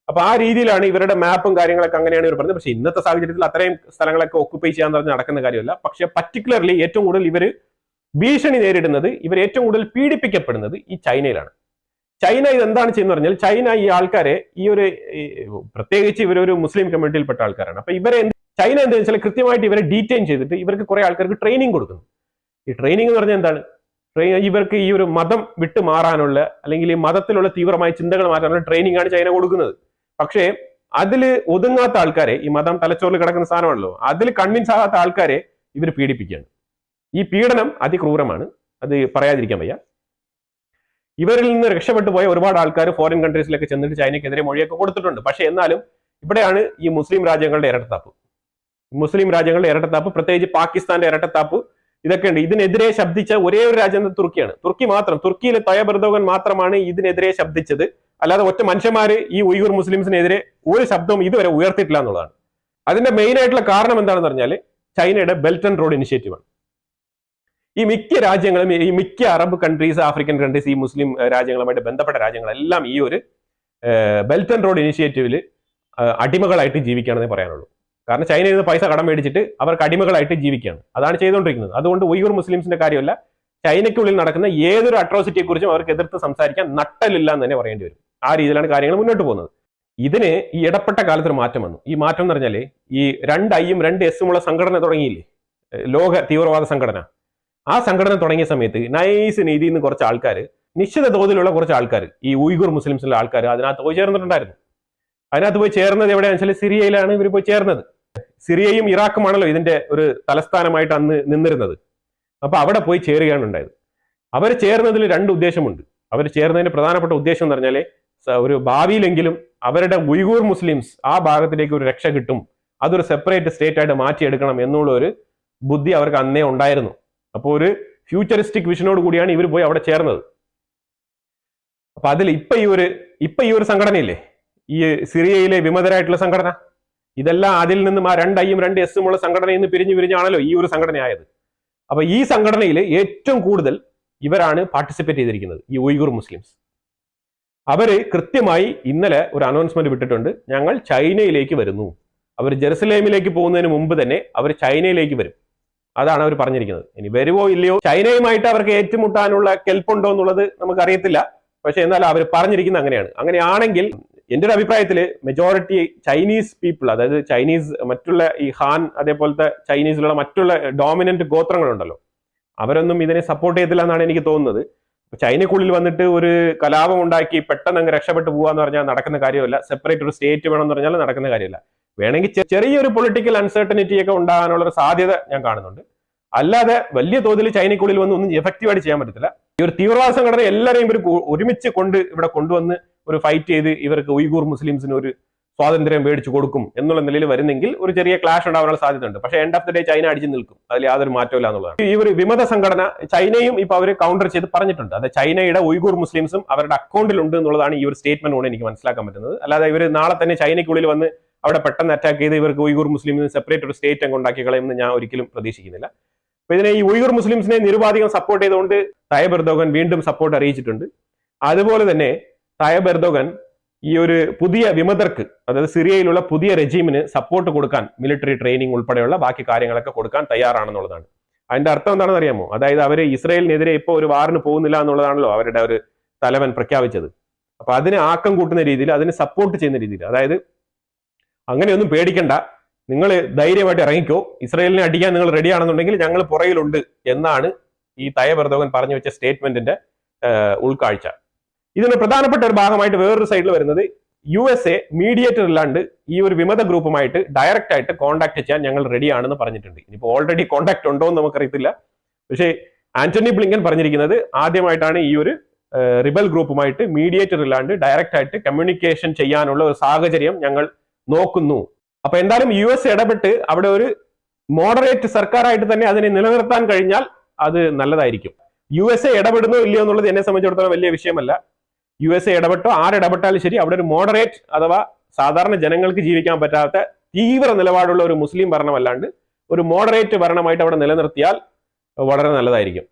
അപ്പൊ ആ രീതിയിലാണ് ഇവരുടെ മാപ്പും കാര്യങ്ങളൊക്കെ അങ്ങനെയാണ് ഇവർ പറഞ്ഞത്. പക്ഷെ ഇന്നത്തെ സാഹചര്യത്തിൽ അത്രയും സ്ഥലങ്ങളൊക്കെ ഒക്കുപ്പൈ ചെയ്യാൻ പറഞ്ഞ് നടക്കുന്ന കാര്യമല്ല. പക്ഷെ പർട്ടിക്കുലർലി ഏറ്റവും കൂടുതൽ ഇവർ ഭീഷണി നേരിടുന്നത് ഇവർ ഏറ്റവും കൂടുതൽ പീഡിപ്പിക്കപ്പെടുന്നത് ഈ ചൈനയിലാണ്. ചൈന ഇതെന്താണ് ചെയ്യുന്നത് പറഞ്ഞാൽ ചൈന ഈ ആൾക്കാരെ ഈ ഒരു പ്രത്യേകിച്ച് ഇവരൊരു മുസ്ലിം കമ്മ്യൂണിറ്റിയിൽപ്പെട്ട ആൾക്കാരാണ്. അപ്പൊ ഇവരെ ചൈന എന്താ വെച്ചാൽ കൃത്യമായിട്ട് ഇവരെ ഡീറ്റെയിൻ ചെയ്തിട്ട് ഇവർക്ക് കുറെ ആൾക്കാർക്ക് ട്രെയിനിങ് കൊടുക്കുന്നു. ഈ ട്രെയിനിങ് എന്ന് പറഞ്ഞാൽ എന്താണ്? ഇവർക്ക് ഈ ഒരു മതം വിട്ടു മാറാനുള്ള അല്ലെങ്കിൽ ഈ മതത്തിലുള്ള തീവ്രമായ ചിന്തകൾ മാറ്റാനുള്ള ട്രെയിനിങ് ആണ് ചൈന കൊടുക്കുന്നത്. പക്ഷേ അതിൽ ഒതുങ്ങാത്ത ആൾക്കാരെ ഈ മതം തലച്ചോറിൽ കിടക്കുന്ന സാധനമാണല്ലോ. അതിൽ കൺവിൻസ് ആകാത്ത ആൾക്കാരെ ഇവർ പീഡിപ്പിക്കുകയാണ്. ഈ പീഡനം അതിക്രൂരമാണ്. അത് പറയാതിരിക്കാൻ വയ്യ. ഇവരിൽ നിന്ന് രക്ഷപ്പെട്ടു പോയ ഒരുപാട് ആൾക്കാർ ഫോറിൻ കൺട്രീസിലൊക്കെ ചെന്നിട്ട് ചൈനയ്ക്കെതിരെ മൊഴിയൊക്കെ കൊടുത്തിട്ടുണ്ട്. പക്ഷേ എന്നാലും ഇവിടെയാണ് ഈ മുസ്ലിം രാജ്യങ്ങളുടെ ഇരട്ടത്താപ്പ്. മുസ്ലിം രാജ്യങ്ങളുടെ ഇരട്ടത്താപ്പ് പ്രത്യേകിച്ച് പാകിസ്ഥാന്റെ ഇരട്ടത്താപ്പ് ഇതൊക്കെ ഉണ്ട്. ഇതിനെതിരെ ശബ്ദിച്ച ഒരേ ഒരു രാജ്യം തുർക്കിയാണ്. തുർക്കി മാത്രം. തുർക്കിയിലെ എർദോഗൻ മാത്രമാണ് ഇതിനെതിരെ ശബ്ദിച്ചത്. അല്ലാതെ ഒറ്റ മനുഷ്യന്മാര് ഈ ഉയ്യൂർ മുസ്ലിംസിനെതിരെ ഒരു ശബ്ദവും ഇതുവരെ ഉയർത്തിയിട്ടില്ല എന്നുള്ളതാണ്. അതിന്റെ മെയിൻ ആയിട്ടുള്ള കാരണം എന്താണെന്ന് പറഞ്ഞാൽ ചൈനയുടെ ബെൽറ്റ് ആൻഡ് റോഡ് ഇനിഷ്യേറ്റീവാണ് ഈ മിക്ക രാജ്യങ്ങളും ഈ മിക്ക അറബ് കൺട്രീസ് ആഫ്രിക്കൻ കൺട്രീസ് ഈ മുസ്ലിം രാജ്യങ്ങളുമായിട്ട് ബന്ധപ്പെട്ട രാജ്യങ്ങളെല്ലാം ഈ ഒരു ബെൽറ്റ് ആൻഡ് റോഡ് ഇനിഷ്യേറ്റീവിൽ അടിമകളായിട്ട് ജീവിക്കുകയാണെന്നേ പറയാനുള്ളൂ. കാരണം ചൈനയിൽ നിന്ന് പൈസ കടം മേടിച്ചിട്ട് അവർക്ക് അടിമകളായിട്ട് ജീവിക്കുകയാണ്. അതാണ് ചെയ്തുകൊണ്ടിരിക്കുന്നത്. അതുകൊണ്ട് ഉയ്യൂർ മുസ്ലിംസിന്റെ കാര്യമല്ല ചൈനയ്ക്കുള്ളിൽ നടക്കുന്ന ഏതൊരു അട്രോസിറ്റിയെ കുറിച്ചും അവർക്ക് എതിർത്ത് സംസാരിക്കാൻ നട്ടലില്ല എന്ന് തന്നെ പറയേണ്ടി വരും. ആ രീതിയിലാണ് കാര്യങ്ങൾ മുന്നോട്ട് പോകുന്നത്. ഇതിന് ഈ ഇടപ്പെട്ട കാലത്ത് ഒരു മാറ്റം വന്നു. ഈ മാറ്റം എന്ന് പറഞ്ഞാൽ ഈ രണ്ട് ഐയും രണ്ട് എസും ഉള്ള സംഘടന തുടങ്ങിയില്ലേ? ലോക തീവ്രവാദ സംഘടന. ആ സംഘടന തുടങ്ങിയ സമയത്ത് നൈസ് നീതി എന്ന് കുറച്ച് ആൾക്കാർ നിശ്ചിത തോതിലുള്ള കുറച്ച് ആൾക്കാർ ഈ ഉയ്ഗുർ മുസ്ലിംസിലെ ആൾക്കാർ അതിനകത്ത് പോയി ചേർന്നിട്ടുണ്ടായിരുന്നു. അതിനകത്ത് പോയി ചേർന്നത് എവിടെയാണെന്ന് വെച്ചാൽ സിറിയയിലാണ് ഇവർ പോയി ചേർന്നത്. സിറിയയും ഇറാഖുമാണല്ലോ ഇതിന്റെ ഒരു തലസ്ഥാനമായിട്ട് അന്ന് നിന്നിരുന്നത്. അപ്പൊ അവിടെ പോയി ചേരുകയാണ് ഉണ്ടായത്. അവർ ചേർന്നതിൽ രണ്ട് ഉദ്ദേശമുണ്ട്. അവർ ചേർന്നതിന്റെ പ്രധാനപ്പെട്ട ഉദ്ദേശം എന്ന് പറഞ്ഞാൽ ഒരു ഭാവിയിലെങ്കിലും അവരുടെ ഉയ്ഗൂർ മുസ്ലിംസ് ആ ഭാഗത്തിലേക്ക് ഒരു രക്ഷ കിട്ടും. അതൊരു സെപ്പറേറ്റ് സ്റ്റേറ്റ് ആയിട്ട് മാറ്റിയെടുക്കണം എന്നുള്ള ഒരു ബുദ്ധി അവർക്ക് അന്നേ ഉണ്ടായിരുന്നു. അപ്പോൾ ഒരു ഫ്യൂച്ചറിസ്റ്റിക് വിഷനോട് കൂടിയാണ് ഇവർ പോയി അവിടെ ചേർന്നത്. അപ്പൊ അതിൽ ഇപ്പൊ ഈ ഒരു ഇപ്പൊ ഈ ഒരു സംഘടനയില്ലേ? ഈ സിറിയയിലെ വിമതരായിട്ടുള്ള സംഘടന? ഇതെല്ലാം അതിൽ നിന്നും ആ രണ്ട് ഐയും രണ്ട് എസും ഉള്ള സംഘടനയിൽ നിന്ന് പിരിഞ്ഞു പിരിഞ്ഞാണല്ലോ ഈ ഒരു സംഘടനയായത്. അപ്പൊ ഈ സംഘടനയിൽ ഏറ്റവും കൂടുതൽ ഇവരാണ് പാർട്ടിസിപ്പേറ്റ് ചെയ്തിരിക്കുന്നത് ഈ ഉയ്ഗുർ മുസ്ലിംസ്. അവർ കൃത്യമായി ഇന്നലെ ഒരു അനൗൺസ്മെന്റ് വിട്ടിട്ടുണ്ട് ഞങ്ങൾ ചൈനയിലേക്ക് വരുന്നു. അവർ ജെറുസലേമിലേക്ക് പോകുന്നതിന് മുമ്പ് തന്നെ അവർ ചൈനയിലേക്ക് വരും. അതാണ് അവർ പറഞ്ഞിരിക്കുന്നത്. ഇനി വരുവോ ഇല്ലയോ ചൈനയുമായിട്ട് അവർക്ക് ഏറ്റുമുട്ടാനുള്ള കെൽപ്പുണ്ടോ എന്നുള്ളത് നമുക്ക് അറിയത്തില്ല പക്ഷെ എന്നാൽ അവർ പറഞ്ഞിരിക്കുന്നത് അങ്ങനെയാണ്. അങ്ങനെയാണെങ്കിൽ എന്റെ ഒരു അഭിപ്രായത്തിൽ മെജോറിറ്റി ചൈനീസ് പീപ്പിൾ അതായത് ചൈനീസ് മറ്റുള്ള ഈ ഹാൻ അതേപോലത്തെ ചൈനീസിലുള്ള മറ്റുള്ള ഡോമിനന്റ് ഗോത്രങ്ങളുണ്ടല്ലോ. അവരൊന്നും ഇതിനെ സപ്പോർട്ട് ചെയ്യത്തില്ല എന്നാണ് എനിക്ക് തോന്നുന്നത്. ചൈനക്കുള്ളിൽ വന്നിട്ട് ഒരു കലാപം ഉണ്ടാക്കി പെട്ടെന്ന് അങ്ങ് രക്ഷപ്പെട്ടു പോകാന്ന് പറഞ്ഞാൽ നടക്കുന്ന കാര്യമല്ല. സെപ്പറേറ്റ് ഒരു സ്റ്റേറ്റ് വേണമെന്ന് പറഞ്ഞാൽ നടക്കുന്ന കാര്യമല്ല. വേണമെങ്കിൽ ചെറിയൊരു പൊളിറ്റിക്കൽ അൺസർട്ടനിറ്റി ഒക്കെ ഉണ്ടാകാനുള്ള ഒരു സാധ്യത ഞാൻ കാണുന്നുണ്ട്. അല്ലാതെ വലിയ തോതിൽ ചൈനക്കുള്ളിൽ വന്ന് ഒന്നും എഫക്റ്റീവ് ആയിട്ട് ചെയ്യാൻ പറ്റത്തില്ല. ഈ ഒരു തീവ്രവാദ സംഘടന എല്ലാവരെയും ഒരുമിച്ച് കൊണ്ട് ഇവിടെ കൊണ്ടുവന്ന് ഒരു ഫൈറ്റ് ചെയ്ത് ഇവർക്ക് ഉയ്ഗൂർ മുസ്ലിംസിന് ഒരു സ്വാതന്ത്ര്യം മേടിച്ചു കൊടുക്കും എന്നുള്ള നിലയിൽ വരുന്നെങ്കിൽ ഒരു ചെറിയ ക്ലാഷ് ഉണ്ടാവാനുള്ള സാധ്യതയുണ്ട്. പക്ഷേ end of the day China അടിച്ചു നിൽക്കും. അതിൽ യാതൊരു മാറ്റമില്ല എന്നുള്ളതാണ്. ഈ ഒരു വിമത സംഘടന ചൈനയും ഇപ്പൊ അവർ കൗണ്ടർ ചെയ്ത് പറഞ്ഞിട്ടുണ്ട്. അത് ചൈനയുടെ ഉയ്ഗൂർ മുസ്ലിംസും അവരുടെ അക്കൗണ്ടിലുണ്ട് എന്നുള്ളതാണ് ഈ ഒരു സ്റ്റേറ്റ്മെന്റ് കൊണ്ട് എനിക്ക് മനസ്സിലാക്കാൻ പറ്റുന്നത്. അല്ലാതെ ഇവർ നാളെ തന്നെ ചൈനയ്ക്കുള്ളിൽ വന്ന് അവിടെ പെട്ടെന്ന് അറ്റാക്ക് ചെയ്ത് ഇവർക്ക് ഉയ്ഗൂർ മുസ്ലിംസിന് സെപ്പറേറ്റ് ഒരു സ്റ്റേറ്റ് ഉണ്ടാക്കി കളയുമെന്ന് ഞാൻ ഒരിക്കലും പ്രതീക്ഷിക്കുന്നില്ല. അപ്പൊ ഇതിനെ ഈ ഉയ്ഗൂർ മുസ്ലിംസിനെ നിരുപാധികം സപ്പോർട്ട് ചെയ്തുകൊണ്ട് തായബ് എർദോഗൻ വീണ്ടും സപ്പോർട്ട് അറിയിച്ചിട്ടുണ്ട്. അതുപോലെ തന്നെ തായബ് എർദോഗൻ ഈ ഒരു പുതിയ വിമതർക്ക് അതായത് സിറിയയിലുള്ള പുതിയ റെജീമിന് സപ്പോർട്ട് കൊടുക്കാൻ മിലിറ്ററി ട്രെയിനിങ് ഉൾപ്പെടെയുള്ള ബാക്കി കാര്യങ്ങളൊക്കെ കൊടുക്കാൻ തയ്യാറാണെന്നുള്ളതാണ്. അതിന്റെ അർത്ഥം എന്താണെന്ന് അറിയാമോ? അതായത് അവർ ഇസ്രയേലിനെതിരെ ഇപ്പോൾ ഒരു വാറിന് പോകുന്നില്ല എന്നുള്ളതാണല്ലോ അവരുടെ ഒരു തലവൻ പ്രഖ്യാപിച്ചത്. അപ്പൊ അതിന് ആക്കം കൂട്ടുന്ന രീതിയിൽ അതിന് സപ്പോർട്ട് ചെയ്യുന്ന രീതിയിൽ അതായത് അങ്ങനെയൊന്നും പേടിക്കണ്ട. നിങ്ങൾ ധൈര്യമായിട്ട് ഇറങ്ങിക്കോ. ഇസ്രയേലിനെ അടിക്കാൻ നിങ്ങൾ റെഡിയാണെന്നുണ്ടെങ്കിൽ ഞങ്ങൾ പുറയിലുണ്ട് എന്നാണ് ഈ തയബർദോഗൻ പറഞ്ഞു വെച്ച സ്റ്റേറ്റ്മെന്റിന്റെ ഉൾക്കാഴ്ച. ഇതിന് പ്രധാനപ്പെട്ട ഒരു ഭാഗമായിട്ട് വേറൊരു സൈഡിൽ വരുന്നത് യു എസ് എ മീഡിയേറ്റർ ഇല്ലാണ്ട് ഈ ഒരു വിമത ഗ്രൂപ്പുമായിട്ട് ഡയറക്റ്റ് ആയിട്ട് കോൺടാക്ട് ചെയ്യാൻ ഞങ്ങൾ റെഡി ആണെന്ന് പറഞ്ഞിട്ടുണ്ട്. ഇനിയിപ്പോൾ ഓൾറെഡി കോൺടാക്ട് ഉണ്ടോ എന്ന് നമുക്കറിയത്തില്ല. പക്ഷേ ആന്റണി ബ്ലിങ്കൻ പറഞ്ഞിരിക്കുന്നത് ആദ്യമായിട്ടാണ് ഈ ഒരു റിബൽ ഗ്രൂപ്പുമായിട്ട് മീഡിയേറ്റർ ഇല്ലാണ്ട് ഡയറക്റ്റ് ആയിട്ട് കമ്മ്യൂണിക്കേഷൻ ചെയ്യാനുള്ള ഒരു സാഹചര്യം ഞങ്ങൾ നോക്കുന്നു. അപ്പൊ എന്തായാലും യു എസ് ഇടപെട്ട് അവിടെ ഒരു മോഡറേറ്റ് സർക്കാരായിട്ട് തന്നെ അതിനെ നിലനിർത്താൻ കഴിഞ്ഞാൽ അത് നല്ലതായിരിക്കും. യു എസ് എ ഇടപെടുന്നോ ഇല്ലയോ എന്നുള്ളത് എന്നെ സംബന്ധിച്ചിടത്തോളം വലിയ വിഷയമല്ല. യു എസ് എ ഇടപെട്ടോ ആരിടപെട്ടാലും ശരി അവിടെ ഒരു മോഡറേറ്റ് അഥവാ സാധാരണ ജനങ്ങൾക്ക് ജീവിക്കാൻ പറ്റാത്ത തീവ്ര നിലപാടുള്ള ഒരു മുസ്ലിം ഭരണമല്ലാണ്ട് ഒരു മോഡറേറ്റ് ഭരണമായിട്ട് അവിടെ നിലനിർത്തിയാൽ വളരെ നല്ലതായിരിക്കും.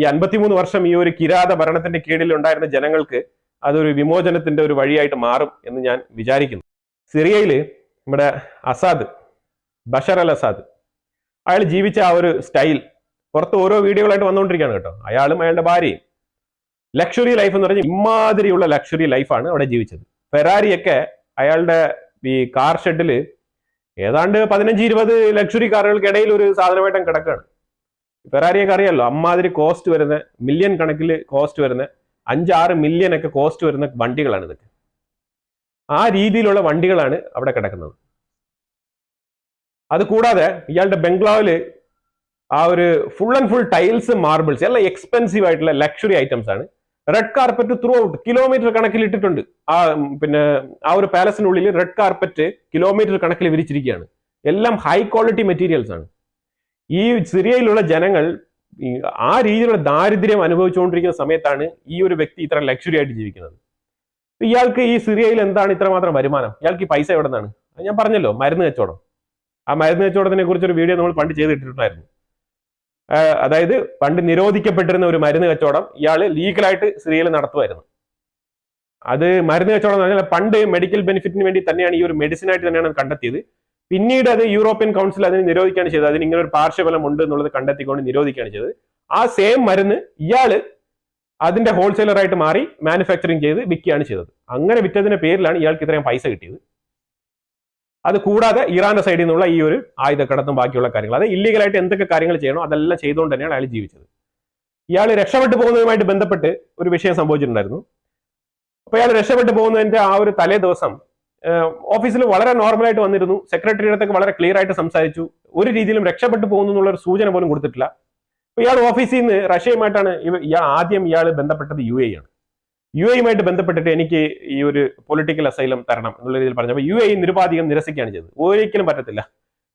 ഈ അൻപത്തിമൂന്ന് വർഷം ഈ ഒരു കിരാത ഭരണത്തിന്റെ കീഴിൽ ഉണ്ടായിരുന്ന ജനങ്ങൾക്ക് അതൊരു വിമോചനത്തിന്റെ ഒരു വഴിയായിട്ട് മാറും എന്ന് ഞാൻ വിചാരിക്കുന്നു. സിറിയയിൽ നമ്മുടെ അസാദ് ബഷർ അൽ അസാദ് അയാൾ ജീവിച്ച ആ ഒരു സ്റ്റൈൽ പുറത്ത് ഓരോ വീഡിയോകളായിട്ട് വന്നുകൊണ്ടിരിക്കുകയാണ് കേട്ടോ. അയാളും അയാളുടെ ഭാര്യയും. ലക്ഷറി ലൈഫ് എന്ന് പറഞ്ഞാൽ ഇമാതിരിയുള്ള ലക്ഷറി ലൈഫാണ് അവിടെ ജീവിച്ചത്. ഫെറാരിയൊക്കെ അയാളുടെ ഈ കാർ ഷെഡിൽ ഏതാണ്ട് പതിനഞ്ച് ഇരുപത് ലക്ഷറി കാറുകൾക്കിടയിൽ ഒരു സാധനമായിട്ടും കിടക്കുകയാണ്. ഫെറാരിയൊക്കെ അറിയാമല്ലോ അമ്മാതിരി കോസ്റ്റ് വരുന്ന മില്യൺ കണക്കിൽ കോസ്റ്റ് വരുന്ന അഞ്ചാറ് മില്യൺ ഒക്കെ കോസ്റ്റ് വരുന്ന വണ്ടികളാണ് ഇതൊക്കെ. ആ രീതിയിലുള്ള വണ്ടികളാണ് അവിടെ കിടക്കുന്നത്. അതുകൂടാതെ ഇയാളുടെ ബംഗ്ലാവിൽ ആ ഒരു full and full tiles marbles എല്ലാം എക്സ്പെൻസീവ് ആയിട്ടുള്ള ലക്ഷറി ഐറ്റംസ് ആണ്. Red carpet throughout kilometre കണക്കിൽ ഇട്ടിട്ടുണ്ട്. ആ പിന്നെ ആ ഒരു പാലസിനുള്ളിൽ റെഡ് കാർപ്പറ്റ് കിലോമീറ്റർ കണക്കിൽ വിരിച്ചിരിക്കുകയാണ്. എല്ലാം ഹൈ ക്വാളിറ്റി മെറ്റീരിയൽസ് ആണ്. ഈ സിറിയയിലുള്ള ജനങ്ങൾ ആ രീതിയിലുള്ള ദാരിദ്ര്യം അനുഭവിച്ചുകൊണ്ടിരിക്കുന്ന സമയത്താണ് ഈ ഒരു വ്യക്തി ഇത്ര ലക്ഷറി ആയിട്ട് ജീവിക്കുന്നത്. ഇയാൾക്ക് ഈ സിറിയയിൽ എന്താണ് ഇത്രമാത്രം വരുമാനം? ഇയാൾക്ക് ഈ പൈസ എവിടെ നിന്നാണ് ഞാൻ പറഞ്ഞല്ലോ മരുന്ന് കച്ചവടം. ആ മരുന്ന് കച്ചവടത്തിനെ കുറിച്ചൊരു വീഡിയോ നമ്മൾ പണ്ട് ചെയ്തിട്ടുണ്ടായിരുന്നു അതായത് പണ്ട് നിരോധിക്കപ്പെട്ടിരുന്ന ഒരു മരുന്ന് കച്ചവടം ഇയാൾ ലീഗലായിട്ട് സിറിയയിൽ നടത്തുമായിരുന്നു. അത് മരുന്ന് കച്ചവടം എന്ന് പറഞ്ഞാൽ പണ്ട് മെഡിക്കൽ ബെനിഫിറ്റിന് വേണ്ടി തന്നെയാണ് ഈ ഒരു മെഡിസിൻ ആയിട്ട് തന്നെയാണ് കണ്ടെത്തിയത്. പിന്നീട് അത് യൂറോപ്യൻ കൗൺസിൽ അതിനെ നിരോധിക്കുകയാണ് ചെയ്തത്. അതിന് ഇങ്ങനെ ഒരു പാർശ്വഫലം ഉണ്ട് എന്നുള്ളത് കണ്ടെത്തിക്കൊണ്ട് നിരോധിക്കുകയാണ് ചെയ്തത്. ആ സെയിം മരുന്ന് ഇയാൾ അതിന്റെ ഹോൾസെയിലറായിട്ട് മാറി മാനുഫാക്ചറിങ് ചെയ്ത് വിൽക്കുകയാണ് ചെയ്തത്. അങ്ങനെ വിറ്റതിന്റെ പേരിലാണ് ഇയാൾക്ക് ഇത്രയും പൈസ കിട്ടിയത്. അത് കൂടാതെ ഇറാന്റെ സൈഡിൽ നിന്നുള്ള ഈ ഒരു ആയുധക്കടത്തും ബാക്കിയുള്ള കാര്യങ്ങൾ. അത് ഇല്ലീഗലായിട്ട് എന്തൊക്കെ കാര്യങ്ങൾ ചെയ്യണോ അതെല്ലാം ചെയ്തുകൊണ്ട് തന്നെയാണ് അയാൾ ജീവിച്ചത്. ഇയാൾ രക്ഷപ്പെട്ടു പോകുന്നതുമായിട്ട് ബന്ധപ്പെട്ട് ഒരു വിഷയം സംഭവിച്ചിട്ടുണ്ടായിരുന്നു. അപ്പൊ ഇയാൾ രക്ഷപ്പെട്ടു പോകുന്നതിന്റെ ആ ഒരു തലേ ദിവസം ഓഫീസിൽ വളരെ നോർമലായിട്ട് വന്നിരുന്നു. സെക്രട്ടറിയുടെ അടുത്തൊക്കെ വളരെ ക്ലിയർ ആയിട്ട് സംസാരിച്ചു. ഒരു രീതിയിലും രക്ഷപ്പെട്ടു പോകുന്നു എന്നുള്ള ഒരു സൂചന പോലും കൊടുത്തിട്ടില്ല. ഇയാൾ ഓഫീസിൽ നിന്ന് റഷ്യയുമായിട്ടാണ് ഇയാൾ ആദ്യം ഇയാൾ ബന്ധപ്പെട്ടത് യു എ ആണ്. യു എയുമായിട്ട് ബന്ധപ്പെട്ടിട്ട് എനിക്ക് ഈ ഒരു പൊളിറ്റിക്കൽ അസൈലം തരണം എന്നുള്ള രീതിയിൽ പറഞ്ഞപ്പോൾ യു എ നിരുപാധികം നിരസിക്കുകയാണ് ചെയ്തത്. ഒരിക്കലും പറ്റത്തില്ല.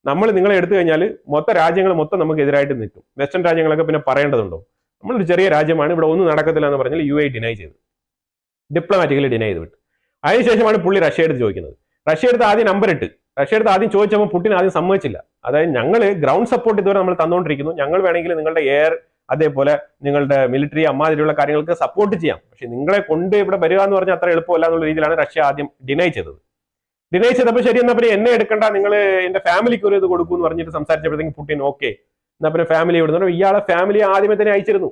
നമ്മൾ നിങ്ങളെ എടുത്തു കഴിഞ്ഞാൽ മൊത്തം രാജ്യങ്ങൾ മൊത്തം നമുക്ക് എതിരായിട്ട് നിൽക്കും. വെസ്റ്റേൺ രാജ്യങ്ങളൊക്കെ പിന്നെ പറയേണ്ടതുണ്ടോ? നമ്മളൊരു ചെറിയ രാജ്യമാണ് ഇവിടെ ഒന്നും നടക്കത്തില്ല എന്ന് പറഞ്ഞാൽ യു എ ഡിനൈ ചെയ്തു. ഡിപ്ലോമാറ്റിക്കലി ഡിനൈ ചെയ്ത് വിട്ടു. അതിനുശേഷമാണ് പുള്ളി റഷ്യ എടുത്ത് ചോദിക്കുന്നത്. റഷ്യ എടുത്ത് ആദ്യം നമ്പർ ഇട്ട്. റഷ്യ എടുത്ത് ആദ്യം ചോദിച്ചപ്പോൾ പുട്ടിൻ ആദ്യം സമ്മതിച്ചില്ല. അതായത് ഞങ്ങൾ ഗ്രൗണ്ട് സപ്പോർട്ട് ഇതുവരെ നമ്മൾ തന്നുകൊണ്ടിരിക്കുന്നു. ഞങ്ങൾ വേണമെങ്കിൽ നിങ്ങളുടെ എയർ അതേപോലെ നിങ്ങളുടെ മിലിറ്ററി അമ്മാതിരിയുള്ള കാര്യങ്ങൾക്ക് സപ്പോർട്ട് ചെയ്യാം. പക്ഷെ നിങ്ങളെ കൊണ്ട് ഇവിടെ വരിക എന്ന് പറഞ്ഞാൽ അത്ര എളുപ്പമല്ല എന്നുള്ള രീതിയിലാണ് റഷ്യ ആദ്യം ഡിനൈ ചെയ്തത്. ഡിനൈ ചെയ്തപ്പോൾ ശരി എന്നാ പിന്നെ എന്നെ എടുക്കണ്ട നിങ്ങൾ എന്റെ ഫാമിലിക്ക് ഒരു ഇത് കൊടുക്കും എന്ന് പറഞ്ഞിട്ട് സംസാരിച്ചപ്പോഴത്തേക്കും പുട്ടിൻ ഓക്കെ എന്നാ പിന്നെ ഫാമിലി വിടുന്നു ഇയാളെ ഫാമിലി ആദ്യമേ തന്നെ അയച്ചിരുന്നു.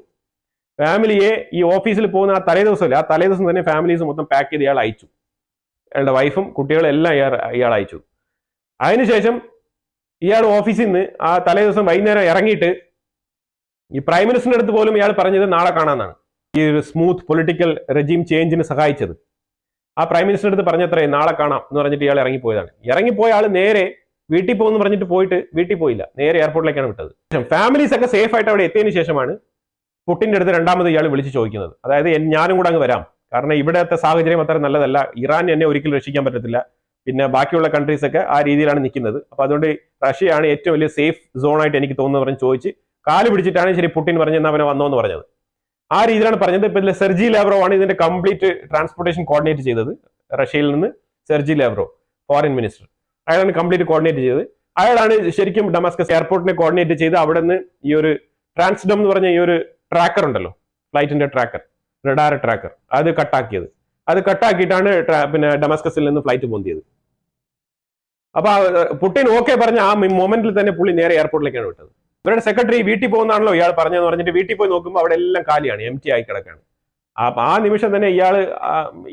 ഫാമിലിയെ ഈ ഓഫീസിൽ പോകുന്ന ആ തലേ ദിവസമല്ല ആ തലേ ദിവസം തന്നെ ഫാമിലീസ് മൊത്തം പാക്ക് ചെയ്ത് ഇയാൾ അയച്ചു. അയാളുടെ വൈഫും കുട്ടികളും എല്ലാം ഇയാൾ ഇയാൾ അയച്ചു. അതിനുശേഷം ഇയാൾ ഓഫീസിൽ നിന്ന് ആ തലേ ദിവസം വൈകുന്നേരം ഇറങ്ങിയിട്ട് ഈ പ്രൈം മിനിസ്റ്ററിന്റെ അടുത്ത് പോലും ഇയാൾ പറഞ്ഞത് നാളെ കാണാമെന്നാണ് ഈ ഒരു സ്മൂത്ത് പൊളിറ്റിക്കൽ റെജീം ചേഞ്ചിന് സഹായിച്ചത്. ആ പ്രൈം മിനിസ്റ്ററിന്റെ അടുത്ത് പറഞ്ഞത്രേ നാളെ കാണാം എന്ന് പറഞ്ഞിട്ട് ഇയാൾ ഇറങ്ങിപ്പോയതാണ്. ഇറങ്ങിപ്പോയ ആൾ നേരെ വീട്ടിൽ പോകുന്നു പറഞ്ഞിട്ട് പോയിട്ട് വീട്ടിൽ പോയില്ല. നേരെ എയർപോർട്ടിലേക്കാണ് വിട്ടത്. ഫാമിലീസ് ഒക്കെ സേഫ് ആയിട്ട് അവിടെ എത്തിയതിനു ശേഷമാണ് പുട്ടിന്റെ അടുത്ത് രണ്ടാമത് ഇയാൾ വിളിച്ച് ചോദിക്കുന്നത്. അതായത് ഞാനും കൂടെ അങ്ങ് വരാം. കാരണം ഇവിടത്തെ സാഹചര്യം അത്ര നല്ലതല്ല. ഇറാൻ എന്നെ ഒരിക്കലും രക്ഷിക്കാൻ പറ്റത്തില്ല. പിന്നെ ബാക്കിയുള്ള കൺട്രീസ് ഒക്കെ ആ രീതിയിലാണ് നിൽക്കുന്നത്. അപ്പൊ അതുകൊണ്ട് റഷ്യയാണ് ഏറ്റവും വലിയ സേഫ് സോൺ ആയിട്ട് എനിക്ക് തോന്നുന്നത് പറഞ്ഞ് ചോദിച്ച് കാൽ പിടിച്ചിട്ടാണ് ശരി പുട്ടിൻ പറഞ്ഞത് അവനെ വന്നോ എന്ന് പറഞ്ഞത്. ആ രീതിയിലാണ് പറഞ്ഞത്. ഇപ്പൊ ഇതിലെ സെർജി ലാബ്രോ ആണ് ഇതിന്റെ കംപ്ലീറ്റ് ട്രാൻസ്പോർട്ടേഷൻ കോർഡിനേറ്റ് ചെയ്തത്. റഷ്യയിൽ നിന്ന് സെർജി ലാബ്രോ ഫോറിൻ മിനിസ്റ്റർ. അയാളാണ് കംപ്ലീറ്റ് കോർഡിനേറ്റ് ചെയ്തത്. അയാളാണ് ശരിക്കും ഡമാസ്കസ് എയർപോർട്ടിനെ കോർഡിനേറ്റ് ചെയ്ത് അവിടെ നിന്ന് ഈ ഒരു ട്രാൻസ്ഡം എന്ന് പറഞ്ഞ ഈ ഒരു ട്രാക്കർ ഉണ്ടല്ലോ. ഫ്ലൈറ്റിന്റെ ട്രാക്കർ റഡാർ ട്രാക്കർ. അത് കട്ടാക്കിയത്. അത് കട്ടാക്കിയിട്ടാണ് പിന്നെ ഡമാസ്കസിൽ നിന്ന് ഫ്ലൈറ്റ് പൊന്തിയത്. അപ്പൊ പുട്ടിൻ ഓക്കെ പറഞ്ഞ ആ മൊമെന്റിൽ തന്നെ പുള്ളി നേരെ എയർപോർട്ടിലേക്കാണ് വിട്ടത്. ഇവരുടെ സെക്രട്ടറി വീട്ടിൽ പോകുന്നതാണല്ലോ ഇയാൾ പറഞ്ഞതെന്ന് പറഞ്ഞിട്ട് വീട്ടിൽ പോയി നോക്കുമ്പോൾ അവിടെ എല്ലാം കാലിയാണ് എം ടി ആയി കിടക്കാണ് അപ്പൊ ആ നിമിഷം തന്നെ ഇയാൾ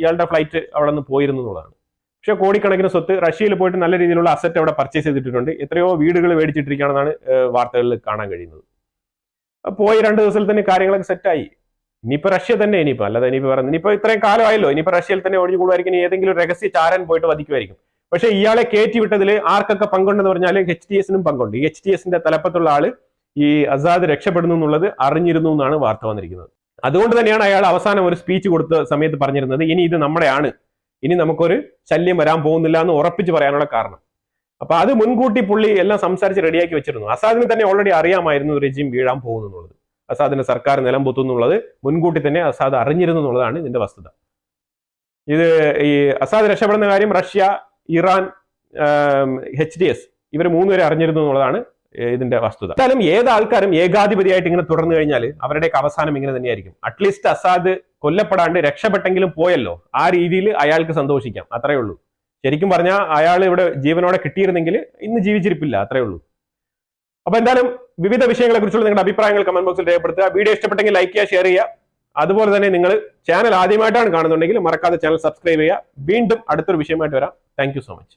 ഇയാളുടെ ഫ്ലൈറ്റ് അവിടെ നിന്ന് പോയിരുന്നു എന്നുള്ളതാണ്. പക്ഷെ കോടിക്കണക്കിന് സ്വത്ത് റഷ്യയിൽ പോയിട്ട് നല്ല രീതിയിലുള്ള അസറ്റ് അവിടെ പർച്ചേസ് ചെയ്തിട്ടുണ്ട്. എത്രയോ വീടുകൾ മേടിച്ചിട്ടിരിക്കുകയാണെന്നാണ് വാർത്തകളിൽ കാണാൻ കഴിയുന്നത്. പോയി രണ്ട് ദിവസത്തിൽ തന്നെ കാര്യങ്ങളൊക്കെ സെറ്റായി ഇനിയിപ്പോൾ റഷ്യ തന്നെ ഇനിയിപ്പോൾ അല്ലാതെ ഇനിയിപ്പോൾ പറയുന്നത് ഇനിയിപ്പോൾ ഇത്രയും കാലമായല്ലോ. ഇനിയിപ്പോൾ റഷ്യയിൽ തന്നെ ഒഴിഞ്ഞു കൂടുമായിരിക്കും ഏതെങ്കിലും രഹസ്യ ചാരൻ പോയിട്ട് വധിക്കുമായിരിക്കും പക്ഷെ ഇയാളെ കയറ്റി വിട്ടതിൽ ആർക്കൊക്കെ പങ്കുണ്ടെന്ന് പറഞ്ഞാൽ എച്ച് ടി എസിനും പങ്കുണ്ട്. എച്ച് ടി എസിന്റെ തലപ്പത്തുള്ള ആൾ ഈ അസാദ് രക്ഷപ്പെടുന്നു എന്നുള്ളത് അറിഞ്ഞിരുന്നു എന്നാണ് വാർത്ത വന്നിരിക്കുന്നത്. അതുകൊണ്ട് തന്നെയാണ് അയാൾ അവസാനം ഒരു സ്പീച്ച് കൊടുത്ത സമയത്ത് പറഞ്ഞിരുന്നത് ഇനി ഇത് നമ്മുടെയാണ്. ഇനി നമുക്കൊരു ശല്യം വരാൻ പോകുന്നില്ല എന്ന് ഉറപ്പിച്ച് പറയാനുള്ള കാരണം. അപ്പൊ അത് മുൻകൂട്ടി പുള്ളി എല്ലാം സംസാരിച്ച് റെഡിയാക്കി വെച്ചിരുന്നു. അസാദിന് തന്നെ ഓൾറെഡി അറിയാമായിരുന്നു റെജിം വീഴാൻ പോകുന്നുള്ളത് അസാദിന്റെ സർക്കാർ നിലം എന്നുള്ളത് മുൻകൂട്ടി തന്നെ അസാദ് അറിഞ്ഞിരുന്നു എന്നുള്ളതാണ് ഇതിന്റെ വസ്തുത. ഇത് ഈ അസാദ് രക്ഷപ്പെടുന്ന കാര്യം Russia Iran H D S ഇവർ മൂന്നുപേരെ അറിഞ്ഞിരുന്നു എന്നുള്ളതാണ് ഇതിന്റെ വസ്തുത. എന്തായാലും ഏത് ആൾക്കാരും ഏകാധിപതിയായിട്ട് ഇങ്ങനെ തുടർന്നു കഴിഞ്ഞാൽ അവരുടെയൊക്കെ അവസാനം ഇങ്ങനെ തന്നെയായിരിക്കും. അറ്റ്ലീസ്റ്റ് അസാദ് കൊല്ലപ്പെടാണ്ട് രക്ഷപ്പെട്ടെങ്കിലും പോയല്ലോ. ആ രീതിയിൽ അയാൾക്ക് സന്തോഷിക്കാം. അത്രയേ ഉള്ളൂ. ശരിക്കും പറഞ്ഞാൽ അയാൾ ഇവിടെ ജീവനോടെ കിട്ടിയിരുന്നെങ്കിൽ ഇന്ന് ജീവിച്ചിരിപ്പില്ല. അത്രയേ ഉള്ളൂ. അപ്പൊ എന്തായാലും വിവിധ വിഷയങ്ങളെ കുറിച്ചുള്ള നിങ്ങളുടെ അഭിപ്രായങ്ങൾ കമന്റ് ബോക്സിൽ രേഖപ്പെടുത്തുക. വീഡിയോ ഇഷ്ടപ്പെട്ടെങ്കിൽ ലൈക്ക് ചെയ്യുക ഷെയർ ചെയ്യുക. അതുപോലെ തന്നെ നിങ്ങൾ ചാനൽ ആദ്യമായിട്ടാണ് കാണുന്നുണ്ടെങ്കിൽ മറക്കാതെ ചാനൽ സബ്സ്ക്രൈബ് ചെയ്യുക. വീണ്ടും അടുത്തൊരു വിഷയമായിട്ട് വരാം. Thank you so much.